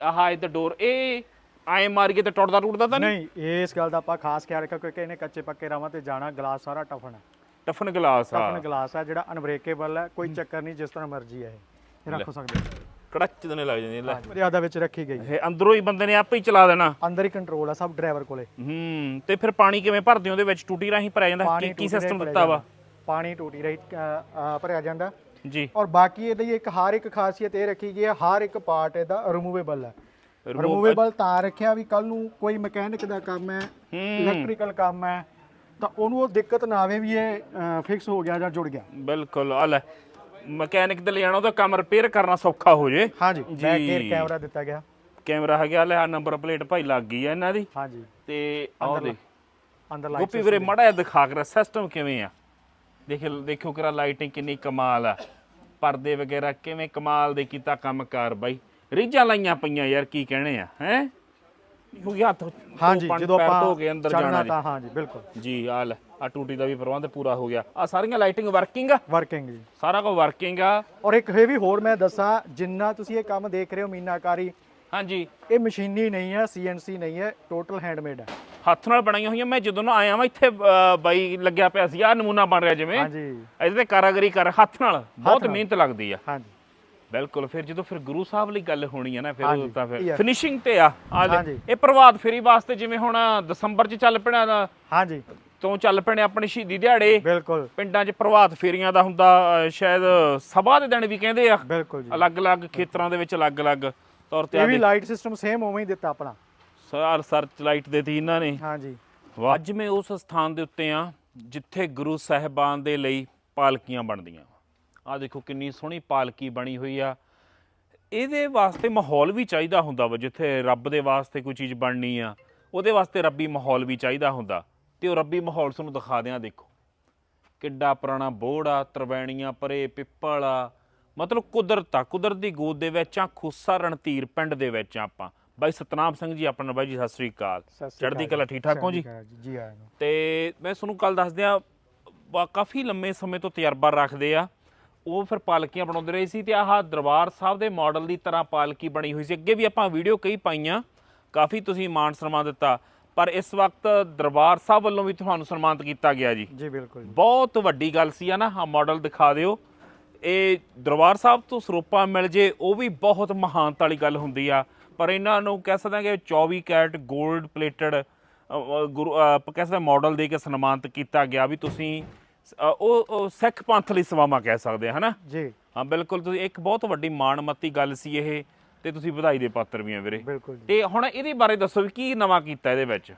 ਆਹ ਇਹਦਾ ਡੋਰ ਇਹ ਐ ਮਾਰ ਕੇ ਤੇ ਟੁੱਟਦਾ ਟੁੱਟਦਾ ਤਾਂ ਨਹੀਂ? ਨਹੀਂ ਇਸ ਗੱਲ ਦਾ ਆਪਾਂ ਖਾਸ ਖਿਆਲ ਰੱਖਿਆ ਕਿਉਂਕਿ ਇਹਨੇ ਕੱਚੇ ਪੱਕੇ ਰਾਵਾਂ ਤੇ ਜਾਣਾ ਗਲਾਸ ਸਾਰਾ ਟਫਨ ਹੈ। ਟਫਨ ਗਲਾਸ ਆ ਟਫਨ ਗਲਾਸ ਹੈ ਜਿਹੜਾ ਅਨਬ੍ਰੇਕੇਬਲ ਹੈ ਕੋਈ ਚੱਕਰ ਨਹੀਂ ਜਿਸ ਤਰ੍ਹਾਂ ਮਰਜ਼ੀ ਹੈ ਇਹ। ਇਹ ਰੱਖ ਸਕਦੇ ਹੋ। ਕੜਚ ਦਨੇ ਲੱਗ ਜਾਂਦੀ ਲੈ। ਮਰਿਆਦਾ ਵਿੱਚ ਰੱਖੀ ਗਈ ਇਹ ਅੰਦਰੋਂ ਹੀ ਬੰਦੇ ਨੇ ਆਪੇ ਹੀ ਚਲਾ ਦੇਣਾ। ਅੰਦਰ ਹੀ ਕੰਟਰੋਲ ਆ ਸਭ ਡਰਾਈਵਰ ਕੋਲੇ। ਹੂੰ ਤੇ ਫਿਰ ਪਾਣੀ ਕਿਵੇਂ ਭਰਦੇ ਹੋ? ਉਹਦੇ ਵਿੱਚ ਟੂਟੀ ਰਾਹੀਂ ਭਰਿਆ ਜਾਂਦਾ? ਕੀ ਕੀ ਸਿਸਟਮ ਦਿੱਤਾ ਵਾ? ਪਾਣੀ ਟੂਟੀ ਰਹੀ ਭਰਿਆ ਜਾਂਦਾ। ਜੀ। ਔਰ ਬਾਕੀ ਇਹਦੀ ਇੱਕ ਹਰ ਇੱਕ ਖਾਸੀਅਤ ਇਹ ਰੱਖੀ ਗਈ ਹੈ ਹਰ ਇੱਕ ਪਾਰਟ ਇਹਦਾ ਰਿਮੂਵੇਬਲ ਹੈ। ਰਿਮੂਵੇਬਲ ਤਾਂ ਰੱਖਿਆ ਵੀ ਕੱਲ ਨੂੰ ਕੋਈ ਮਕੈਨਿਕ ਦਾ ਕੰਮ ਹੈ ਇਲੈਕਟ੍ਰੀਕਲ ਕੰਮ ਹੈ ਤਾਂ ਉਹਨੂੰ ਉਹ ਦਿੱਕਤ ਨਾ ਆਵੇ ਵੀ ਇਹ ਫਿਕਸ ਹੋ ਗਿਆ ਜਾਂ ਜੁੜ ਗਿਆ। ਬਿਲਕੁਲ ਆ ਲੈ ਮਕੈਨਿਕ ਤੇ ਲੈ ਜਾਣਾ ਉਹਦਾ ਕੰਮ ਰਿਪੇਅਰ ਕਰਨਾ ਸੌਖਾ ਹੋ ਜੇ। ਹਾਂਜੀ। ਬੈਕ ਗੇਅਰ ਕੈਮਰਾ ਦਿੱਤਾ ਗਿਆ। ਕੈਮਰਾ ਹੈਗਾ ਲੈ ਆ ਨੰਬਰ ਪਲੇਟ ਭਾਈ ਲੱਗ ਗਈ ਆ ਇਹਨਾਂ ਦੀ। ਹਾਂਜੀ। ਤੇ ਆਹ ਦੇਖ। ਅੰਦਰ ਲਾਈਟ ਗੋਪੀ ਵੀਰੇ ਮੜਾ ਦਿਖਾ ਕੇ ਸਿਸਟਮ ਕਿਵੇਂ ਆ? ਦੇਖ ਦੇਖੋ ਕਿਰਾ ਲਾਈਟਿੰਗ ਕਿੰਨੀ ਕਮਾਲ ਆ। ਪਰਦੇ ਵਗੈਰਾ ਕਿਵੇਂ ਕਮਾਲ ਦੇ ਕੀਤਾ ਕੰਮਕਾਰ ਬਾਈ। ਰੀਝਾਂ ਲਾਈਆਂ ਪਈਆਂ ਯਾਰ ਕੀ ਕਹਿਣੇ ਆ ਹੈ? ਕਿਉਂਕਿ ਹੱਥ ਹਾਂਜੀ ਜਦੋਂ ਆਪਾਂ ਧੋ ਕੇ ਅੰਦਰ ਜਾਣਾ ਤਾਂ ਹਾਂਜੀ ਬਿਲਕੁਲ। ਜੀ ਆ ਲੈ ਆ ਟੂਟੀ ਦਾ ਵੀ ਪ੍ਰਬੰਧ ਪੂਰਾ ਹੋ ਗਿਆ। ਆ ਸਾਰੀਆਂ ਲਾਈਟਿੰਗ ਵਰਕਿੰਗ ਆ? ਵਰਕਿੰਗ ਜੀ। ਸਾਰਾ ਕੁਝ ਵਰਕਿੰਗ ਆ। ਔਰ ਇੱਕ ਇਹ ਵੀ ਹੋਰ ਮੈਂ ਦੱਸਾਂ ਜਿੰਨਾ ਤੁਸੀਂ ਇਹ ਕੰਮ ਦੇਖ ਰਹੇ ਹੋ ਮੀਨਾਕਾਰੀ ਹਾਂਜੀ। ਇਹ ਮਸ਼ੀਨੀ ਨਹੀਂ ਹੈ ਸੀਐਨਸੀ ਨਹੀਂ ਹੈ ਟੋਟਲ ਹੈਂਡਮੇਡ ਹੈ ਹੱਥ ਨਾਲ ਬਣਾਈਆਂ ਹੋਈਆਂ। ਮੈਂ ਜਦੋਂ ਨਾ ਆਇਆ ਵਾਂ ਇੱਥੇ ਅ, ਬਾਈ ਲੱਗਿਆ ਪਿਆ ਸੀ ਆ ਨਮੂਨਾ ਬਣ ਰਿਹਾ ਜਿਵੇਂ। ਹਾਂਜੀ। ਇਹਦੇ ਤੇ ਕਾਰਾਗਰੀ ਕਰ ਹੱਥ ਨਾਲ। ਬਹੁਤ ਮਿਹਨਤ ਲੱਗਦੀ ਆ। ਹਾਂਜੀ। ਬਿਲਕੁਲ ਫਿਰ ਜਦੋਂ ਫਿਰ ਗੁਰੂ ਸਾਹਿਬ ਲਈ ਗੱਲ ਹੋਣੀ ਹੈ ਨਾ ਫਿਰ ਹਾਂਜੀ, ਉਹ ਤਾਂ ਫਿਰ। ਫਿਨਿਸ਼ਿੰਗ ਤੇ ਆ। ਆ ਲੈ, ਹਾਂਜੀ। ਇਹ ਪ੍ਰਭਾਤ ਫੇਰੀ ਵਾਸਤੇ ਜਿਵੇਂ ਹੁਣ ਦਸੰਬਰ ਚ ਚੱਲ ਪੈਣਾ ਦਾ ਹਾਂਜੀ। ਤੋਂ ਚੱਲ ਪੈਣੇ ਆਪਣੇ ਸ਼ਹੀਦੀ ਦਿਹਾੜੇ। ਬਿਲਕੁਲ। ਪਿੰਡਾਂ 'ਚ ਪ੍ਰਭਾਤ ਫੇਰੀਆਂ ਦਾ ਹੁੰਦਾ ਅ, ਸ਼ਾਇਦ ਸਭਾ ਦੇ ਦਿਨ ਵੀ ਕਹਿੰਦੇ ਆ। ਬਿਲਕੁਲ ਜੀ। ਅਲੱਗ-ਅਲੱਗ ਖੇਤਰਾਂ ਦੇ ਵਿੱਚ ਅਲੱਗ-ਅਲੱਗ ਤੌਰ ਤੇ ਇਹ ਆ ਵੀ ਲਾਈਟ ਸਿਸਟਮ ਸੇਮ ਉਵੇਂ ਹੀ ਦਿੱਤਾ ਆਪਣਾ। ਸਾਰ ਸਰਚ ਲਾਈਟ ਦੇਤੀ ਇਹਨਾਂ ਨੇ। ਹਾਂਜੀ। ਅੱਜ ਮੈਂ ਉਸ ਸਥਾਨ ਦੇ ਉੱਤੇ ਆ ਜਿੱਥੇ ਗੁਰੂ ਸਾਹਿਬਾਨ ਦੇ ਲਈ ਪਾਲਕੀਆਂ ਬਣਦੀਆਂ। ਆ ਦੇਖੋ ਕਿੰਨੀ ਸੋਹਣੀ ਪਾਲਕੀ ਬਣੀ ਹੋਈ ਆ। ਇਹਦੇ ਵਾਸਤੇ ਮਾਹੌਲ ਵੀ ਚਾਹੀਦਾ ਹੁੰਦਾ ਵਾ ਜਿੱਥੇ ਰੱਬ ਦੇ ਵਾਸਤੇ ਕੋਈ ਚੀਜ਼ ਬਣਨੀ ਆ ਉਹਦੇ ਵਾਸਤੇ ਰੱਬੀ ਮਾਹੌਲ ਵੀ ਚਾਹੀਦਾ ਹੁੰਦਾ। ਤੇ ਉਹ ਰੱਬੀ ਮਾਹੌਲ ਤੁਹਾਨੂੰ ਦਿਖਾ ਦਿਆਂ ਦੇਖੋ। ਕਿੱਡਾ ਪੁਰਾਣਾ ਬੋੜ ਆ ਤਰਵੈਣੀਆਂ ਪਰੇ ਪਿੱਪਲ ਆ। ਮਤਲਬ ਕੁਦਰਤ ਆ ਕੁਦਰਤ ਦੀ ਗੋਦ ਦੇ ਵਿੱਚ ਆ ਖੁੱਸਾ ਰਣਧੀਰ ਪਿੰਡ ਦੇ ਵਿੱਚ ਆ ਆਪਾਂ। ਬਾਈ ਸਤਨਾਮ ਸਿੰਘ ਜੀ ਆਪਣਾ ਬਾਈ ਜੀ ਸਤਿ ਸ੍ਰੀ ਅਕਾਲ। ਚੜ੍ਹਦੀ ਕਲਾ ਠੀਕ ਠਾਕ ਹੋ ਜੀ? ਜੀ ਆਇਆਂ ਨੂੰ। ਤੇ ਮੈਂ ਤੁਹਾਨੂੰ ਕੱਲ ਦੱਸ ਦਿਆਂ ਕਾਫੀ ਲੰਮੇ ਸਮੇਂ ਤੋਂ ਤਜਰਬਾ ਰੱਖਦੇ ਆ। ਉਹ ਫਿਰ ਪਾਲਕੀਆਂ ਬਣਾਉਂਦੇ ਰਹੇ ਸੀ ਤੇ ਆਹ ਦਰਬਾਰ ਸਾਹਿਬ ਦੇ ਮਾਡਲ ਦੀ ਤਰ੍ਹਾਂ ਪਾਲਕੀ ਬਣੀ ਹੋਈ ਸੀ। ਅੱਗੇ ਵੀ ਆਪਾਂ ਵੀਡੀਓ ਕਈ ਪਾਈਆਂ ਕਾਫੀ ਤੁਸੀਂ ਮਾਣ ਸਨਮਾਨ ਦਿੱਤਾ। ਪਰ ਇਸ ਵਕਤ ਦਰਬਾਰ ਸਾਹਿਬ ਵੱਲੋਂ ਵੀ ਤੁਹਾਨੂੰ ਸਨਮਾਨਿਤ ਕੀਤਾ ਗਿਆ ਜੀ। ਜੀ ਬਿਲਕੁਲ ਬਹੁਤ ਵੱਡੀ ਗੱਲ ਸੀ ਆ ਨਾ ਆ ਮਾਡਲ ਦਿਖਾ ਦਿਓ। ਇਹ ਦਰਬਾਰ ਸਾਹਿਬ ਤੋਂ ਸਰੂਪਾ ਮਿਲ ਜੇ ਉਹ ਵੀ ਬਹੁਤ ਮਹਾਨਤਾ ਵਾਲੀ ਗੱਲ ਹੁੰਦੀ ਆ। ਪਰ ਇਹਨਾਂ ਨੂੰ ਕਹਿ ਸਕਦੇ ਹਾਂ ਕਿ 24 ਕੈਰਟ 골ਡ ਪਲੇਟਡ ਗੁਰੂ ਕਹਿ ਸਕਦੇ ਮਾਡਲ ਦੇ ਕੇ ਸਨਮਾਨਿਤ ਕੀਤਾ ਗਿਆ ਵੀ ਤੁਸੀਂ ਉਹ ਸਿੱਖ ਪੰਥ ਲਈ ਸਵਾਮਾ ਕਹਿ ਸਕਦੇ ਹਨਾ? ਜੀ। ਹਾਂ ਬਿਲਕੁਲ ਤੁਸੀਂ ਇੱਕ ਬਹੁਤ ਵੱਡੀ ਮਾਣਮੱਤੀ ਗੱਲ ਸੀ ਇਹ ਤੇ ਤੁਸੀਂ ਵਧਾਈ ਦੇ ਪਾਤਰ ਵੀ ਆ ਵੀਰੇ। ਤੇ ਹੁਣ ਇਹਦੇ ਬਾਰੇ ਦੱਸੋ ਵੀ ਕੀ ਨਵਾਂ ਕੀਤਾ ਇਹਦੇ ਵਿੱਚ?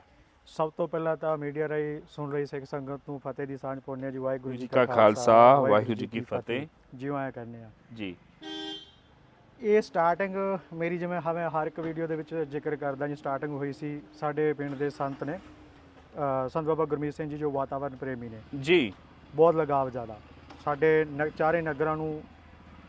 ਸਭ ਤੋਂ ਪਹਿਲਾਂ ਤਾਂ ਮੀਡੀਆ ਰਾਹੀਂ ਸੁਣ ਰਹੀ ਸਿੱਖ ਸੰਗਤ ਨੂੰ ਫਤਿਹ ਦੀ ਸਾਂਝ ਪਾਉਂਦੇ ਜੀ ਵਾਹਿਗੁਰੂ ਜੀ ਕਾ ਕਾ ਖਾਲਸਾ, ਵਾਹਿਗੁਰੂ ਜੀ ਕੀ ਫਤਿਹ। ਜਿਉਂ ਆਇਆ ਕਰਨੇ ਆ ਜੀ। ਇਹ ਸਟਾਰਟਿੰਗ ਮੇਰੀ ਜਿਵੇਂ ਹਵੇਂ ਹਰ ਇੱਕ ਵੀਡੀਓ ਦੇ ਵਿੱਚ ਜ਼ਿਕਰ ਕਰਦਾ ਜੀ ਸਟਾਰਟਿੰਗ ਹੋਈ ਸੀ ਸਾਡੇ ਪਿੰਡ ਦੇ ਸੰਤ ਨੇ ਸੰਤ ਬਾਬਾ ਗੁਰਮੀਤ ਸਿੰਘ ਜੀ ਜੋ ਵਾਤਾਵਰਣ ਪ੍ਰੇਮੀ ਨੇ। ਜੀ। ਬਹੁਤ ਲਗਾਵ ਜ਼ਿਆਦਾ। ਸਾਡੇ ਚਾਰੇ ਨਗਰਾਂ ਨੂੰ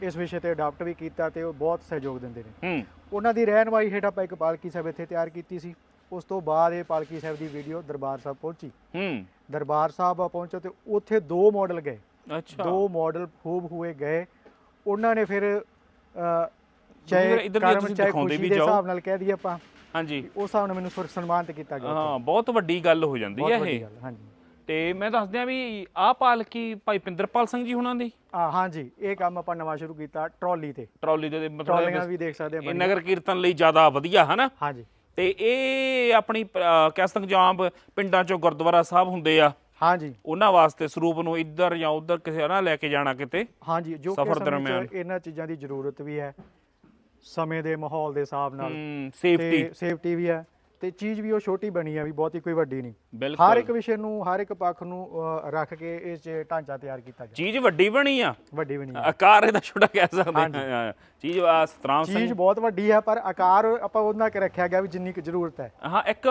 ਇਸ ਵਿਸ਼ੇ ਤੇ ਅਡਾਪਟ ਵੀ ਕੀਤਾ ਤੇ ਉਹ ਬਹੁਤ ਸਹਿਯੋਗ ਦਿੰਦੇ ਨੇ। ਉਹਨਾਂ ਦੀ ਰਹਿਨਵਾਈ ਹੇਠ ਆਪਾਂ ਇੱਕ ਪਾਲਕੀ ਸਾਹਿਬ ਇੱਥੇ ਤਿਆਰ ਕੀਤੀ ਸੀ। ਉਸ ਤੋਂ ਬਾਅਦ ਇਹ ਪਾਲਕੀ ਸਾਹਿਬ ਦੀ ਵੀਡੀਓ ਦਰਬਾਰ ਸਾਹਿਬ ਪਹੁੰਚੀ। ਹੂੰ। ਦਰਬਾਰ ਸਾਹਿਬ ਪਹੁੰਚੇ ਤੇ ਉੱਥੇ ਦੋ ਮਾਡਲ ਗਏ। ਅੱਛਾ। ਦੋ ਮਾਡਲ ਖੂਬ ਹੋਏ ਗਏ। ਉਹਨਾਂ ਨੇ ਫਿਰ ਚਾਹੇ ਕਰਮ ਤੁਸੀਂ ਚਾਹੇ ਦਿਖਾਉਂਦੇ ਖੁਸ਼ੀ ਵੀ ਦੇ। ਹਿਸਾਬ ਨਾਲ ਕਹਿ ਦਈਏ ਆਪਾਂ ਹਾਂਜੀ। ਉਸ ਹਿਸਾਬ ਨਾਲ ਮੈਨੂੰ ਸਨਮਾਨਿਤ ਕੀਤਾ ਗਿਆ ਹਾਂ ਬਹੁਤ ਵੱਡੀ ਗੱਲ ਹੋ ਜਾਂਦੀ ਬਹੁਤ ਹੈ ਵੱਡੀ ਇਹ। ਗੱਲ ਹਾਂਜੀ। ਤੇ ਮੈਂ ਦੱਸ ਦਿਆਂ ਵੀ ਆਹ ਪਾਲਕੀ ਭਾਈ ਪਿੰਦਰਪਾਲ ਸਿੰਘ ਜੀ ਹੁਣਾਂ ਦੀ? ਆ ਹਾਂਜੀ ਇਹ ਕੰਮ ਆਪਾਂ ਨਵਾਂ ਸ਼ੁਰੂ ਕੀਤਾ ਟਰਾਲੀ ਤੇ। ਟਰਾਲੀ ਦੇ ਮਤਲਬ ਟਰਾਲੀਆਂ ਵੀ ਦੇਖ ਸਕਦੇ ਆਪਾਂ ਨਗਰ ਕੀਰਤਨ ਲਈ ਜ਼ਿਆਦਾ ਵਧੀਆ ਹਨਾ? ਹਾਂਜੀ। ਤੇ ਇਹ ਆਪਣੀ ਅਹ, ਕਹਿ ਸਕਦੇ ਜਾਂ ਆਮ ਪਿੰਡਾਂ ਚੋਂ ਗੁਰਦੁਆਰਾ ਸਾਹਿਬ ਹੁੰਦੇ ਆ। ਹਾਂਜੀ। ਉਹਨਾਂ ਵਾਸਤੇ ਸਰੂਪ ਨੂੰ ਇੱਧਰ ਜਾਂ ਉੱਧਰ ਕਿਸੇ ਨਾ ਲੈ ਕੇ ਜਾਣਾ ਕਿਤੇ? ਹਾਂਜੀ ਜੋ ਸਫ਼ਰ ਦਰਮਿਆਨ। ਇਹਨਾਂ ਚੀਜ਼ਾਂ ਦੀ ਜ਼ਰੂਰਤ ਵੀ ਹੈ। ਸਮੇਂ ਦੇ ਮਾਹੌਲ ਦੇ ਹਿਸਾਬ ਨਾਲ। ਸੇਫਟੀ ਤੇ ਸੇਫਟੀ ਵੀ ਹੈ। ਤੇ ਚੀਜ਼ ਵੀ ਉਹ ਛੋਟੀ ਬਣੀ ਆ ਵੀ ਬਹੁਤੀ ਕੋਈ ਵੱਡੀ ਨਹੀਂ। ਹਰ ਇੱਕ ਵਿਸ਼ੇ ਨੂੰ ਹਰ ਇੱਕ ਪੱਖ ਨੂੰ ਰੱਖ ਕੇ ਇਸ 'ਚ ਢਾਂਚਾ ਤਿਆਰ ਕੀਤਾ ਗਿਆ। ਚੀਜ਼ ਵੱਡੀ ਬਣੀ ਆ। ਵੱਡੀ ਵੀ ਨਹੀਂ ਆਕਾਰ ਇਹਦਾ ਛੋਟਾ ਕਹਿ ਸਕਦੇ ਹਾਂ। ਚੀਜ਼ ਆ ਸਤਰਾਮ ਸਿੰਘ। ਚੀਜ਼ ਬਹੁਤ ਵੱਡੀ ਹੈ ਪਰ ਆਕਾਰ ਆਪਾਂ ਉਹਨਾਂ ਕੇ ਰੱਖਿਆ ਗਿਆ ਵੀ ਜਿੰਨੀ ਕੁ ਜ਼ਰੂਰਤ ਹੈ। ਹਾਂ ਇੱਕ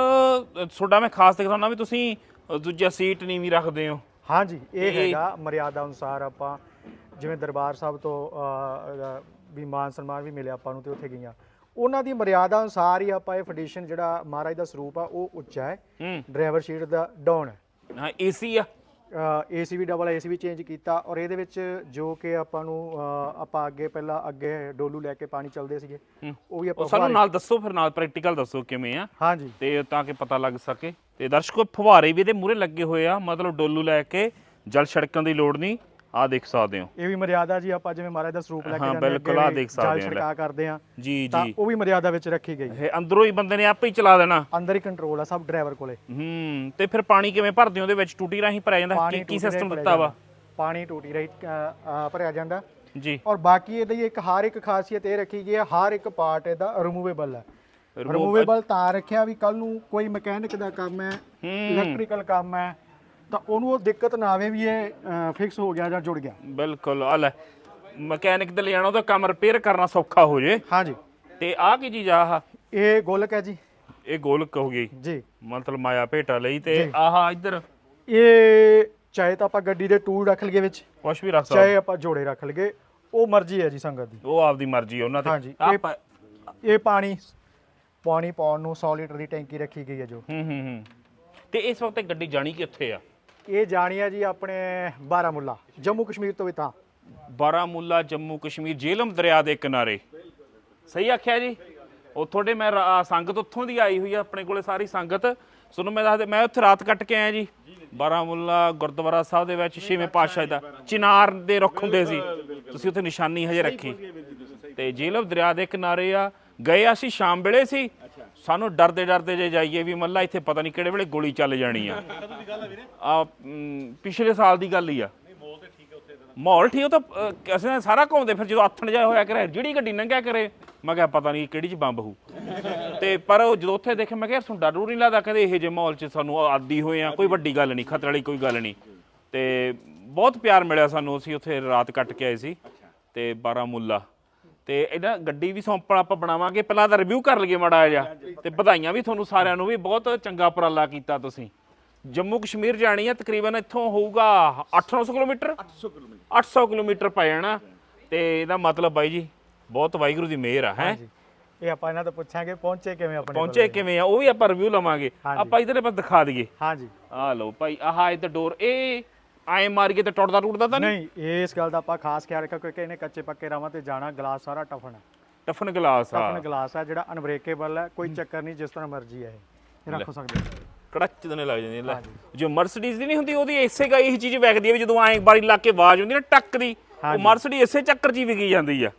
ਤੁਹਾਡਾ ਮੈਂ ਖਾਸ ਦਿਖਾਉਣਾ ਵੀ ਤੁਸੀਂ ਅ, ਦੂਜਾ ਸੀਟ ਨਹੀਂ ਵੀ ਰੱਖਦੇ ਹੋ। ਹਾਂਜੀ ਇਹ ਇਹ- ਹੈਗਾ ਮਰਿਆਦਾ ਅਨੁਸਾਰ ਆਪਾਂ ਜਿਵੇਂ ਦਰਬਾਰ ਸਾਹਿਬ ਤੋਂ ਵੀ ਮਾਨ ਸਨਮਾਨ ਵੀ ਮਿਲਿਆ ਆਪਾਂ ਨੂੰ ਤੇ ਉੱਥੇ ਗਈਆਂ। ਉਹਨਾਂ ਦੀ ਮਰਿਆਦਾ ਅਨੁਸਾਰ ਹੀ ਆਪਾਂ ਇਹ ਫੈਡੀਸ਼ਨ ਜਿਹੜਾ ਮਹਾਰਾਜ ਦਾ ਸਰੂਪ ਆ ਉਹ ਉੱਚਾ ਹੈ। ਡਰਾਈਵਰ ਸੀਟ ਦਾ ਡਾਊਨ ਹੈ। ਹਾਂ ਏਸੀ ਆ। ਏਸੀ ਵੀ ਡਬਲ ਏਸੀ ਵੀ ਚੇਂਜ ਕੀਤਾ ਔਰ ਇਹਦੇ ਵਿੱਚ ਜੋ ਕਿ ਆਪਾਂ ਨੂੰ ਆਪਾਂ ਅੱਗੇ ਪਹਿਲਾਂ ਅੱਗੇ ਡੋਲੂ ਲੈ ਕੇ ਪਾਣੀ ਚੱਲਦੇ ਸੀਗੇ। ਉਹ ਵੀ ਆਪਾਂ ਸਾਨੂੰ ਨਾਲ ਦੱਸੋ ਫਿਰ ਨਾਲ ਪ੍ਰੈਕਟੀਕਲ ਦੱਸੋ ਕਿਵੇਂ ਆ। ਹਾਂਜੀ। ਤੇ ਤਾਂ ਕਿ ਪਤਾ ਲੱਗ ਸਕੇ। ਤੇ ਦਰਸ਼ਕੋ ਫੁਹਾਰੇ ਵੀ ਇਹਦੇ ਮੂਰੇ ਲੱਗੇ ਹੋਏ ਆ। ਮਤਲਬ ਡੋਲੂ ਲੈ ਕੇ ਜਲ ਛੜਕਣ ਦੀ ਲੋੜ ਨਹੀਂ। ਆ ਦੇਖ ਸਕਦੇ ਹੋ। ਇਹ ਵੀ ਮਰਿਆਦਾ ਜੀ ਆਪਾਂ ਜਿਵੇਂ ਮਹਾਰਾਜ ਦਾ ਸਰੂਪ ਲੈ ਕੇ ਹਾਂ, ਜਾਂਦੇ ਬਿਲਕੁਲ, ਅੱਗੇ ਆਹ ਵੀ ਦੇਖ ਸਕਦੇ ਹਾਂ ਕਰਦੇ ਆ ਜੀ ਤਾਂ ਜੀ। ਉਹ ਵੀ ਮਰਿਆਦਾ ਵਿੱਚ ਰੱਖੀ ਗਈ। ਇਹ ਅੰਦਰੋਂ ਹੀ ਬੰਦੇ ਨੇ ਆਪੇ ਹੀ ਚਲਾ ਦੇਣਾ। ਅੰਦਰ ਹੀ ਕੰਟਰੋਲ ਆ ਸਭ ਡਰਾਈਵਰ ਕੋਲੇ। ਹੂੰ ਤੇ ਫਿਰ ਪਾਣੀ ਕਿਵੇਂ ਭਰਦੇ ਹੋ? ਉਹਦੇ ਵਿੱਚ ਟੂਟੀ ਰਾਹੀਂ ਭਰਿਆ ਜਾਂਦਾ? ਕੀ ਕੀ ਸਿਸਟਮ ਦਿੱਤਾ ਵਾ? ਪਾਣੀ ਟੂਟੀ ਰਹੀ ਭਰਿਆ ਜਾਂਦਾ। ਜੀ। ਔਰ ਬਾਕੀ ਇਹਦੀ ਇੱਕ ਹਰ ਇੱਕ ਖਾਸੀਅਤ ਇਹ ਰੱਖੀ ਗਈ ਹੈ ਹਰ ਇੱਕ ਪਾਰਟ ਇਹਦਾ ਰਿਮੂਵੇਬਲ ਹੈ। ਰਿਮੂਵੇਬਲ ਤਾਂ ਰੱਖਿਆ ਵੀ ਕੱਲ ਨੂੰ ਕੋਈ ਮਕੈਨਿਕ ਦਾ ਕੰਮ ਹੈ ਹੂੰ। ਇਲੈਕਟ੍ਰੀਕਲ ਕੰਮ ਹੈ ਤਾਂ ਉਹਨੂੰ ਉਹ ਦਿੱਕਤ ਨਾ ਆਵੇ ਵੀ ਇਹ ਫਿਕਸ ਹੋ ਗਿਆ ਜਾਂ ਜੁੜ ਗਿਆ। ਬਿਲਕੁਲ ਆ ਲੈ ਮਕੈਨਿਕ ਤੇ ਲਿਆਣਾ ਉਹਦਾ ਕੰਮ ਰਿਪੇਅਰ ਕਰਨਾ ਸੌਖਾ ਹੋ ਜੇ। ਹਾਂਜੀ। ਤੇ ਆਹ ਕੀ ਚੀਜ਼ ਆ ਆਹ? ਇਹ ਗੋਲਕ ਹੈ ਜੀ। ਇਹ ਗੋਲਕ ਹੋ ਗਈ। ਜੀ। ਮਤਲਬ ਮਾਇਆ ਭੇਟਾ ਲਈ ਤੇ ਆਹ ਇੱਧਰ। ਇਹ ਚਾਹੇ ਤਾਂ ਆਪਾਂ ਗੱਡੀ ਦੇ ਟੂਲ ਰੱਖ ਲਈਏ ਵਿੱਚ ਕੁਛ ਵੀ ਰੱਖ ਸਕਦੇ ਚਾਹੇ ਆਪਾਂ ਜੋੜੇ ਰੱਖ ਲਈਏ ਉਹ ਮਰਜ਼ੀ ਹੈ ਜੀ ਸੰਗਤ ਦੀ। ਉਹ ਆਪਦੀ ਮਰਜ਼ੀ ਆ ਉਹਨਾਂ ਹਾਂਜੀ, ਤੇ ਆਹ ਇਹ- ਪ- ਇਹ ਪਾਣੀ ਪਾਣੀ ਪਾਉਣ ਨੂੰ 100 ਲੀਟਰ ਦੀ ਟੈਂਕੀ ਰੱਖੀ ਗਈ ਹੈ ਜੋ। ਹੂੰ ਹੂੰ ਹੂੰ। ਤੇ ਇਸ ਵਕਤ ਇਹ ਗੱਡੀ ਜਾਣੀ ਕਿੱਥੇ ਆ? ਇਹ ਜਾਣੀ ਜੀ ਆਪਣੇ ਬਾਰਾਮੁੱਲਾ, ਜੰਮੂ ਕਸ਼ਮੀਰ ਤੋਂ ਵੀ ਤਾਂ। ਬਾਰਾਮੂਲਾ, ਜੰਮੂ ਕਸ਼ਮੀਰ, ਜੇਲਮ ਦਰਿਆ ਦੇ ਕਿਨਾਰੇ। ਸਹੀ ਆਖਿਆ ਜੀ? ਉਹ ਤੁਹਾਡੇ ਮੈਂ ਸੰਗਤ ਉੱਥੋਂ ਦੀ ਆਈ ਹੋਈ ਆ, ਆਪਣੇ ਕੋਲੇ ਸਾਰੀ ਸੰਗਤ। ਤੁਹਾਨੂੰ ਮੈਂ ਦੱਸਦੇ ਮੈਂ ਉੱਥੇ ਰਾਤ ਕੱਟ ਕੇ ਆਇਆ ਜੀ। ਬਾਰਾਮੂਲਾ, ਗੁਰਦੁਆਰਾ ਸਾਹਿਬ ਦੇ ਵਿੱਚ ਛੇਵੇਂ ਪਾਤਸ਼ਾਹ ਦਾ, ਚਿਨਾਰ ਦੇ ਰੁੱਖ ਹੁੰਦੇ ਸੀ। ਤੁਸੀਂ ਉੱਥੇ ਨਿਸ਼ਾਨੀ ਹਜੇ ਰੱਖੀ। ਤੇ ਜੇਲਮ ਦਰਿਆ ਦੇ ਕਿਨਾਰੇ ਆ, ਗਏ ਅਸੀਂ ਸ਼ਾਮ ਵੇਲੇ ਸੀ। ਸਾਨੂੰ ਡਰਦੇ ਡਰਦੇ ਜੇ ਜਾਈਏ ਵੀ ਮੱਲਾ ਇੱਥੇ ਪਤਾ ਨਹੀਂ ਕਿਹੜੇ ਵੇਲੇ ਗੋਲੀ ਚੱਲ ਜਾਣੀ ਆ। ਆ ਪਿਛਲੇ ਸਾਲ ਦੀ ਗੱਲ ਹੀ ਆ। ਮਾਹੌਲ ਠੀਕ ਉਹ ਤਾਂ। ਅਹ, ਅਸੀਂ ਤਾਂ ਸਾਰਾ ਘੁੰਮਦੇ ਫਿਰ ਜਦੋਂ ਆਥਣ ਜਾਇਆ ਹੋਇਆ ਕਰੇ ਜਿਹੜੀ ਗੱਡੀ ਲੰਘਿਆ ਕਰੇ ਮੈਂ ਕਿਹਾ ਪਤਾ ਨਹੀਂ ਕਿਹੜੀ ਚ ਬੰਬ ਹੋਊ। ਤੇ ਪਰ ਉਹ ਜਦੋਂ ਉੱਥੇ ਦੇਖਿਆ ਮੈਂ ਕਿਹਾ ਸਾਨੂੰ ਡਰ ਡਰ ਨਹੀਂ ਲੱਗਦਾ ਕਦੇ ਇਹੋ ਜਿਹੇ ਮਾਹੌਲ 'ਚ ਸਾਨੂੰ ਆਦੀ ਹੋਏ ਆ ਕੋਈ ਵੱਡੀ ਗੱਲ ਨਹੀਂ ਖਤਰੇ ਵਾਲੀ ਕੋਈ ਗੱਲ ਨਹੀਂ। ਤੇ ਬਹੁਤ ਪਿਆਰ ਮਿਲਿਆ ਸਾਨੂੰ ਅਸੀਂ ਉੱਥੇ ਰਾਤ ਕੱਟ ਕੇ ਆਏ ਸੀ। ਤੇ ਬਾਰਾਮੂਲਾ। ਤੇ ਇਹਦਾ ਗੱਡੀ ਵੀ ਸੌਂਪਣ ਆਪਾਂ ਬਣਾਵਾਂਗੇ। ਪਹਿਲਾਂ ਤਾਂ ਰਿਵਿਊ ਕਰ ਲਈਏ ਮਾੜਾ ਜਿਹਾ। ਤੇ ਵਧਾਈਆਂ ਵੀ ਤੁਹਾਨੂੰ ਸਾਰਿਆਂ ਨੂੰ ਵੀ ਬਹੁਤ ਚੰਗਾ ਉਪਰਾਲਾ ਕੀਤਾ ਤੁਸੀਂ। ਜੰਮੂ ਕਸ਼ਮੀਰ ਜਾਣੀ ਹੈ ਤਕਰੀਬਨ ਇੱਥੋਂ ਹੋਊਗਾ 800 ਕਿਲੋਮੀਟਰ? 800 ਕਿਲੋਮੀਟਰ। 800 ਕਿਲੋਮੀਟਰ ਪੈ ਜਾਣਾ। ਤੇ ਇਹਦਾ ਮਤਲਬ ਬਾਈ ਜੀ ਬਹੁਤ ਵਾਹਿਗੁਰੂ ਦੀ ਮਿਹਰ ਆ ਹੈ? ਇਹ ਆਪਾਂ ਇਹਨਾਂ ਤੋਂ ਪੁੱਛਾਂਗੇ ਪਹੁੰਚੇ ਕਿਵੇਂ ਆਪਣੇ ਪਹੁੰਚੇ ਕਿਵੇਂ ਆ? ਉਹ ਵੀ ਆਪਾਂ ਰਿਵਿਊ ਲਵਾਂਗੇ। ਆਪਾਂ ਇਧਰਲੇ ਪਾਸੇ ਦਿਖਾ ਦਈਏ। ਹਾਂਜੀ। ਆ ਲਓ ਭਾਈ ਆਹ ਇਹ ਤਾਂ ਡੋਰ ਇਹ ਐ ਮਾਰੀਏ ਤੇ ਟੁੱਟਦਾ ਟੁੱਟਦਾ ਤਾਂ ਨਹੀਂ? ਇਸ ਗੱਲ ਦਾ ਆਪਾਂ ਖਾਸ ਖਿਆਲ ਰੱਖਿਆ ਕਿਉਂਕਿ ਇਹਨੇ ਕੱਚੇ ਪੱਕੇ ਰਾਵਾਂ ਤੇ ਜਾਣਾ ਗਲਾਸ ਸਾਰਾ ਟਫਨ ਹੈ। ਟਫਨ ਗਲਾਸ ਆ। ਟਫਨ ਗਲਾਸ ਹੈ ਜਿਹੜਾ ਅਨਬ੍ਰੇਕੇਬਲ ਹੈ ਕੋਈ ਚੱਕਰ ਨਹੀਂ ਜਿਸ ਤਰ੍ਹਾਂ ਮਰਜ਼ੀ ਹੈ ਇਹ। ਰੱਖ ਸਕਦੇ ਹੋ। ਕੜਚ ਦਨੇ ਲੱਗ ਜਾਂਦੀ ਲੈ। ਜੋ ਮਰਸੀਡੀਜ਼ ਦੀ ਨਹੀਂ ਹੁੰਦੀ ਉਹਦੀ ਇਸੇ ਗਾ ਇਹੀ ਚੀਜ਼ ਵਗਦੀ ਹੈ ਵੀ ਜਦੋਂ ਐਂ ਬਾਰੀ ਲਾ ਕੇ ਆਵਾਜ਼ ਹੁੰਦੀ ਨਾ ਟੱਕ ਦੀ ਉਹ ਮਰਸੀਡੀ ਇਸੇ ਚੱਕਰ 'ਚ ਹੀ ਵਿਕੀ ਜਾਂਦੀ ਆ।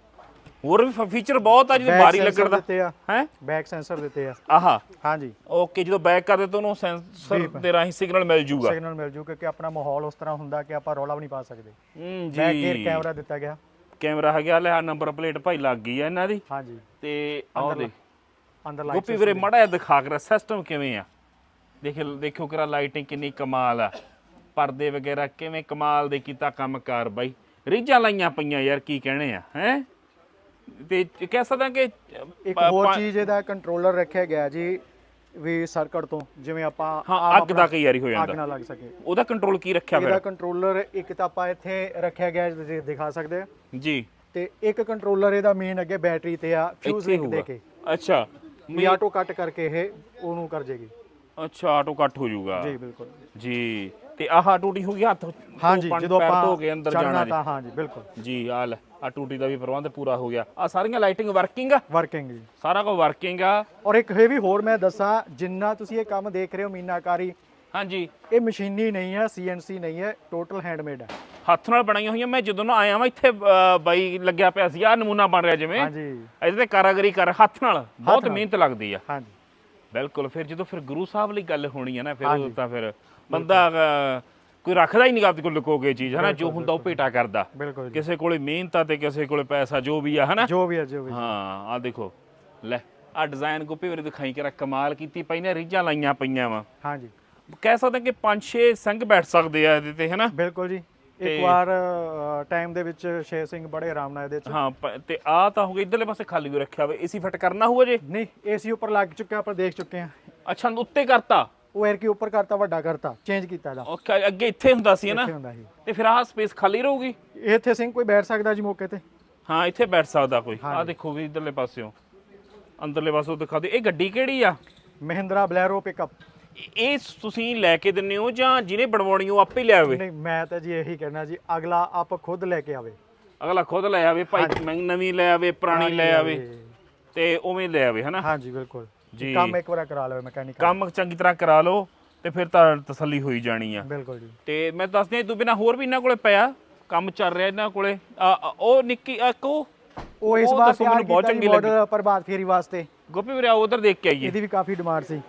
ਹੋਰ ਵੀ ਫੀਚਰ ਬਹੁਤ ਆ Back ਬਾਰੀ ਲੱਗਣ ਦਾ। ਦਿੱਤੇ ਆ। ਹੈ? ਬੈਕ ਸੈਂਸਰ ਦਿੱਤੇ ਆ। ਆਹਾ। ਹਾਂਜੀ। ਓਕੇ ਜਦੋਂ ਬੈਕ ਕਰਦੇ ਤਾਂ ਉਹਨੂੰ ਸੈਂਸਰ ਦੇ ਰਾਹੀਂ ਸਿਗਨਲ ਮਿਲ ਜੂਗਾ। ਸਿਗਨਲ ਮਿਲ ਜੂ ਕਿਉਂਕਿ ਆਪਣਾ ਮਾਹੌਲ ਉਸ ਤਰ੍ਹਾਂ ਹੁੰਦਾ ਕਿ ਆਪਾਂ ਰੌਲਾ ਵੀ ਨਹੀਂ ਪਾ ਸਕਦੇ। ਹੂੰ ਬੈਕ ਗੇਅਰ ਜੀ ਕੈਮਰਾ ਦਿੱਤਾ ਗਿਆ। ਕੈਮਰਾ ਹੈਗਾ ਲੈ ਆ ਨੰਬਰ ਪਲੇਟ ਭਾਈ ਲੱਗ ਗਈ ਆ ਇਹਨਾਂ ਦੀ। ਹਾਂਜੀ। ਤੇ ਆਹ ਦੇ ਅੰਦਰ ਲਾਈਟ ਗੋਪੀ ਵੀਰੇ ਮੜਾ ਦਿਖਾ ਕੇ ਸਿਸਟਮ ਕਿਵੇਂ ਆ? ਦੇਖ ਦੇਖਿਓ ਕਿਰਾ ਲਾਈਟਿੰਗ ਕਿੰਨੀ ਕਮਾਲ ਆ। ਪਰਦੇ ਵਗੈਰਾ ਕਿਵੇਂ ਕਮਾਲ ਦੇ ਕੀਤਾ ਕੰਮਕਾਰ ਬਾਈ। ਰੀਝਾਂ ਲਾਈਆਂ ਪਈਆਂ ਯਾਰ ਕੀ ਕਹਿਣੇ ਆ ਹੈ? ਤੇ ਕਹਿ ਸਕਦਾ ਕਿ ਇੱਕ ਹੋਰ ਚੀਜ਼ ਇਹਦਾ ਕੰਟਰੋਲਰ ਰੱਖਿਆ ਗਿਆ ਜੀ ਵੀ ਸਰਕਟ ਤੋਂ ਜਿਵੇਂ ਆਪਾਂ ਹਾਂ ਅੱਗ ਦਾ ਕਈ ਵਾਰੀ ਹੋ ਅੱਗ ਜਾਂਦਾ ਨਾ ਲੱਗ ਸਕੇ। ਉਹਦਾ ਕੰਟਰੋਲ ਕੀ ਰੱਖਿਆ ਇਹਦਾ ਫਿਰ? ਕੰਟਰੋਲਰ ਇੱਕ ਤਾਂ ਆਪਾਂ ਇੱਥੇ ਰੱਖਿਆ ਗਿਆ ਤੁਸੀਂ ਦਿਖਾ ਸਕਦੇ ਆ। ਜੀ। ਤੇ ਇੱਕ ਕੰਟਰੋਲਰ ਇਹਦਾ ਮੇਨ ਅੱਗੇ ਬੈਟਰੀ ਤੇ ਆ ਫਿਊਜ਼ ਲਿੰਕ ਦੇ ਕੇ ਅੱਛਾ। ਵੀ ਆਟੋ ਕੱਟ ਕਰਕੇ ਇਹ ਉਹਨੂੰ ਕਰ ਜੇਗੀ। ਅੱਛਾ ਆਟੋ ਕੱਟ ਹੋ ਜਾਊਗਾ। ਜੀ ਬਿਲਕੁਲ। ਜੀ। ਤੇ ਆਹ ਟੂਟੀ ਹੋ ਗਈ ਹੱਥ ਹਾਂਜੀ ਜਦੋਂ ਆਪਾਂ ਧੋ ਕੇ ਅੰਦਰ ਚੜ੍ਹਨਾ ਜਾਣਾ ਜੀ। ਤਾਂ ਹਾਂਜੀ ਬਿਲਕੁਲ। ਜੀ ਆ ਲੈ। ਆ ਟੂਟੀ ਦਾ ਵੀ ਪ੍ਰਬੰਧ ਪੂਰਾ ਹੋ ਗਿਆ। ਆ ਸਾਰੀਆਂ ਲਾਈਟਿੰਗ ਵਰਕਿੰਗ ਆ। ਵਰਕਿੰਗ ਜੀ। ਸਾਰਾ ਕੁਝ ਵਰਕਿੰਗ ਆ। ਔਰ ਇੱਕ ਇਹ ਵੀ ਹੋਰ ਮੈਂ ਦੱਸਾਂ ਜਿੰਨਾ ਤੁਸੀਂ ਇਹ ਕੰਮ ਦੇਖ ਰਹੇ ਹੋ ਮੀਨਾਕਾਰੀ ਹਾਂਜੀ। ਇਹ ਮਸ਼ੀਨੀ ਨਹੀਂ ਹੈ ਸੀਐਨਸੀ ਨਹੀਂ ਹੈ ਟੋਟਲ ਹੈਂਡਮੇਡ ਹੈ ਹੱਥ ਨਾਲ ਬਣਾਈਆਂ ਹੋਈਆਂ ਮੈਂ ਜਦੋਂ ਨਾ ਆਇਆ ਵਾਂ ਇੱਥੇ ਬਾਈ ਲੱਗਿਆ ਪਿਆ ਸੀ ਆ ਨਮੂਨਾ ਬਣ ਰਿਹਾ ਜਿਵੇਂ। ਹਾਂਜੀ। ਇਹਦੇ ਤੇ ਕਾਰਾਗਰੀ ਕਰ ਹੱਥ ਨਾਲ ਬਹੁਤ ਮਿਹਨਤ ਲੱਗਦੀ ਆ। ਹਾਂਜੀ। ਬਿਲਕੁਲ ਫਿਰ ਜਦੋਂ ਫਿਰ ਗੁਰੂ ਸਾਹਿਬ ਲਈ ਗੱਲ ਹੋਣੀ ਆ ਨਾ ਫਿਰ ਤਾਂ ਫਿਰ ਬੰਦਾ ਕੋਈ ਰੱਖਦਾ ਹੀ ਨਹੀਂ ਆਪਦੇ ਕੋਲ ਲੁਕੋ ਕੇ ਚੀਜ਼ ਹਨਾ? ਜੋ ਹੁੰਦਾ ਉਹ ਭੇਟਾ ਕਰਦਾ। ਬਿਲਕੁਲ ਜੀ। ਕਿਸੇ ਕੋਲੇ ਮਿਹਨਤ ਆ ਤੇ ਕਿਸੇ ਕੋਲੇ ਪੈਸਾ ਜੋ ਵੀ ਆ ਹਨਾ? ਜੋ ਵੀ ਹੈ ਜੋ ਵੀ ਹਾਂ ਆ ਦੇਖੋ। ਲੈ ਆ ਡਿਜ਼ਾਈਨ ਗੋਪੀ ਵੀਰੇ ਦਿਖਾਈ ਕੇ ਕਮਾਲ ਕੀਤੀ ਪਈ ਨੇ ਰੀਝਾਂ ਲਾਈਆਂ ਪਈਆਂ ਵਾ। ਹਾਂਜੀ ਕਹਿ ਸਕਦੇ ਹਾਂ ਕਿ 5-6 ਸਿੰਘ ਬੈਠ ਸਕਦੇ ਆ ਇਹਦੇ ਤੇ ਹਨਾ? ਬਿਲਕੁਲ ਜੀ। ਇੱਕ ਵਾਰ ਟਾਈਮ ਦੇ ਵਿੱਚ ਛੇ ਸਿੰਘ ਬੜੇ ਆਰਾਮ ਨਾਲ ਇਹਦੇ ਚ। ਹਾਂ ਪ- ਤੇ ਆ ਤਾਂ ਹੋ ਗਿਆ ਇਧਰਲੇ ਪਾਸੇ ਖਾਲੀ ਹੋ ਰੱਖਿਆ ਵੇ ਏਸੀ ਫਿੱਟ ਕਰਨਾ ਹੋਊ ਜੇ ਨਹੀਂ ਏਸੀ ਉੱਪਰ ਲੱਗ ਚੁੱਕਿਆ ਆਪਾਂ ਦੇਖ ਚੁੱਕੇ ਹਾਂ। ਅੱਛਾ ਉੱਤੇ ਕਰਤਾ? ਉਹ 에ਅਰ ਕੀ ਉੱਪਰ ਕਰਤਾ ਵੱਡਾ ਕਰਤਾ ਚੇਂਜ ਕੀਤਾ ਇਹਦਾ। ਓਕੇ ਅੱਗੇ ਇੱਥੇ ਹੁੰਦਾ ਸੀ ਨਾ? ਇੱਥੇ ਹੁੰਦਾ ਸੀ। ਤੇ ਫਿਰ ਆਹ ਸਪੇਸ ਖਾਲੀ ਰਹੂਗੀ? ਇੱਥੇ ਸਿੰਘ ਕੋਈ ਬੈਠ ਸਕਦਾ ਜੀ ਮੌਕੇ ਤੇ। ਹਾਂ ਇੱਥੇ ਬੈਠ ਸਕਦਾ ਕੋਈ। ਆ ਦੇਖੋ ਵੀ ਇਧਰਲੇ ਪਾਸਿਓਂ। ਅੰਦਰਲੇ ਪਾਸੋਂ ਦਿਖਾ ਦੇ। ਇਹ ਗੱਡੀ ਕਿਹੜੀ ਆ? ਮਹਿੰਦਰਾ ਬਲੈਰੋ ਪਿਕਅਪ ਇਹ ਤੁਸੀਂ ਲੈ ਕੇ ਦਿੰਦੇ ਹੋ ਜਾਂ ਜਿਹਨੇ ਬਣਵਾਉਣੀ ਉਹ ਆਪੇ ਲੈ ਆਵੇ? ਨਹੀਂ ਮੈਂ ਤਾਂ ਜੀ ਇਹੀ ਕਹਿਣਾ ਜੀ ਅਗਲਾ ਆਪ ਖੁਦ ਲੈ ਕੇ ਆਵੇ। ਅਗਲਾ ਖੁਦ ਲੈ ਆਵੇ ਭਾਈ ਨਵੀਂ ਲੈ ਆਵੇ ਪੁਰਾਣੀ ਲੈ ਆਵੇ ਤੇ ਉਵੇਂ ਲੈ ਆਵੇ ਹਨਾ? ਹਾਂਜੀ ਬਿਲਕੁਲ। ਜੀ। ਕੰਮ ਇੱਕ ਵਾਰ ਕਰਾ ਲਵੇ ਮੈਕੈਨਿਕ ਕੰਮ ਚੰਗੀ ਤਰ੍ਹਾਂ ਕਰਾ ਲਓ ਤੇ ਫਿਰ ਤਾਂ ਤਸੱਲੀ ਹੋਈ ਜਾਣੀ ਆ। ਬਿਲਕੁਲ ਜੀ। ਤੇ ਮੈਂ ਦੱਸਦੇ ਇਹ ਤੋਂ ਬਿਨਾ ਹੋਰ ਵੀ ਇਹਨਾਂ ਕੋਲੇ ਪਿਆ ਕੰਮ ਚੱਲ ਰਿਹਾ ਇਹਨਾਂ ਕੋਲੇ। ਆ, ਆ, ਉਹ ਨਿੱਕੀ ਆ, ਇੱਕ ਉਹ ਉਹ ਇਸ ਵਾਰ ਮੈਨੂੰ ਬਹੁਤ ਚੰਗੀ ਲੱਗੀ। ਮਾਡਲ ਪ੍ਰਭਾਤ ਫੇਰੀ ਵਾਸਤੇ। ਗੋਪੀ ਵੀਰੇ ਉਧਰ ਦੇਖ ਕੇ ਆਈਏ। ਇਹਦੀ ਵੀ ਕਾਫੀ ਡਿਮਾਂਡ ਸੀ।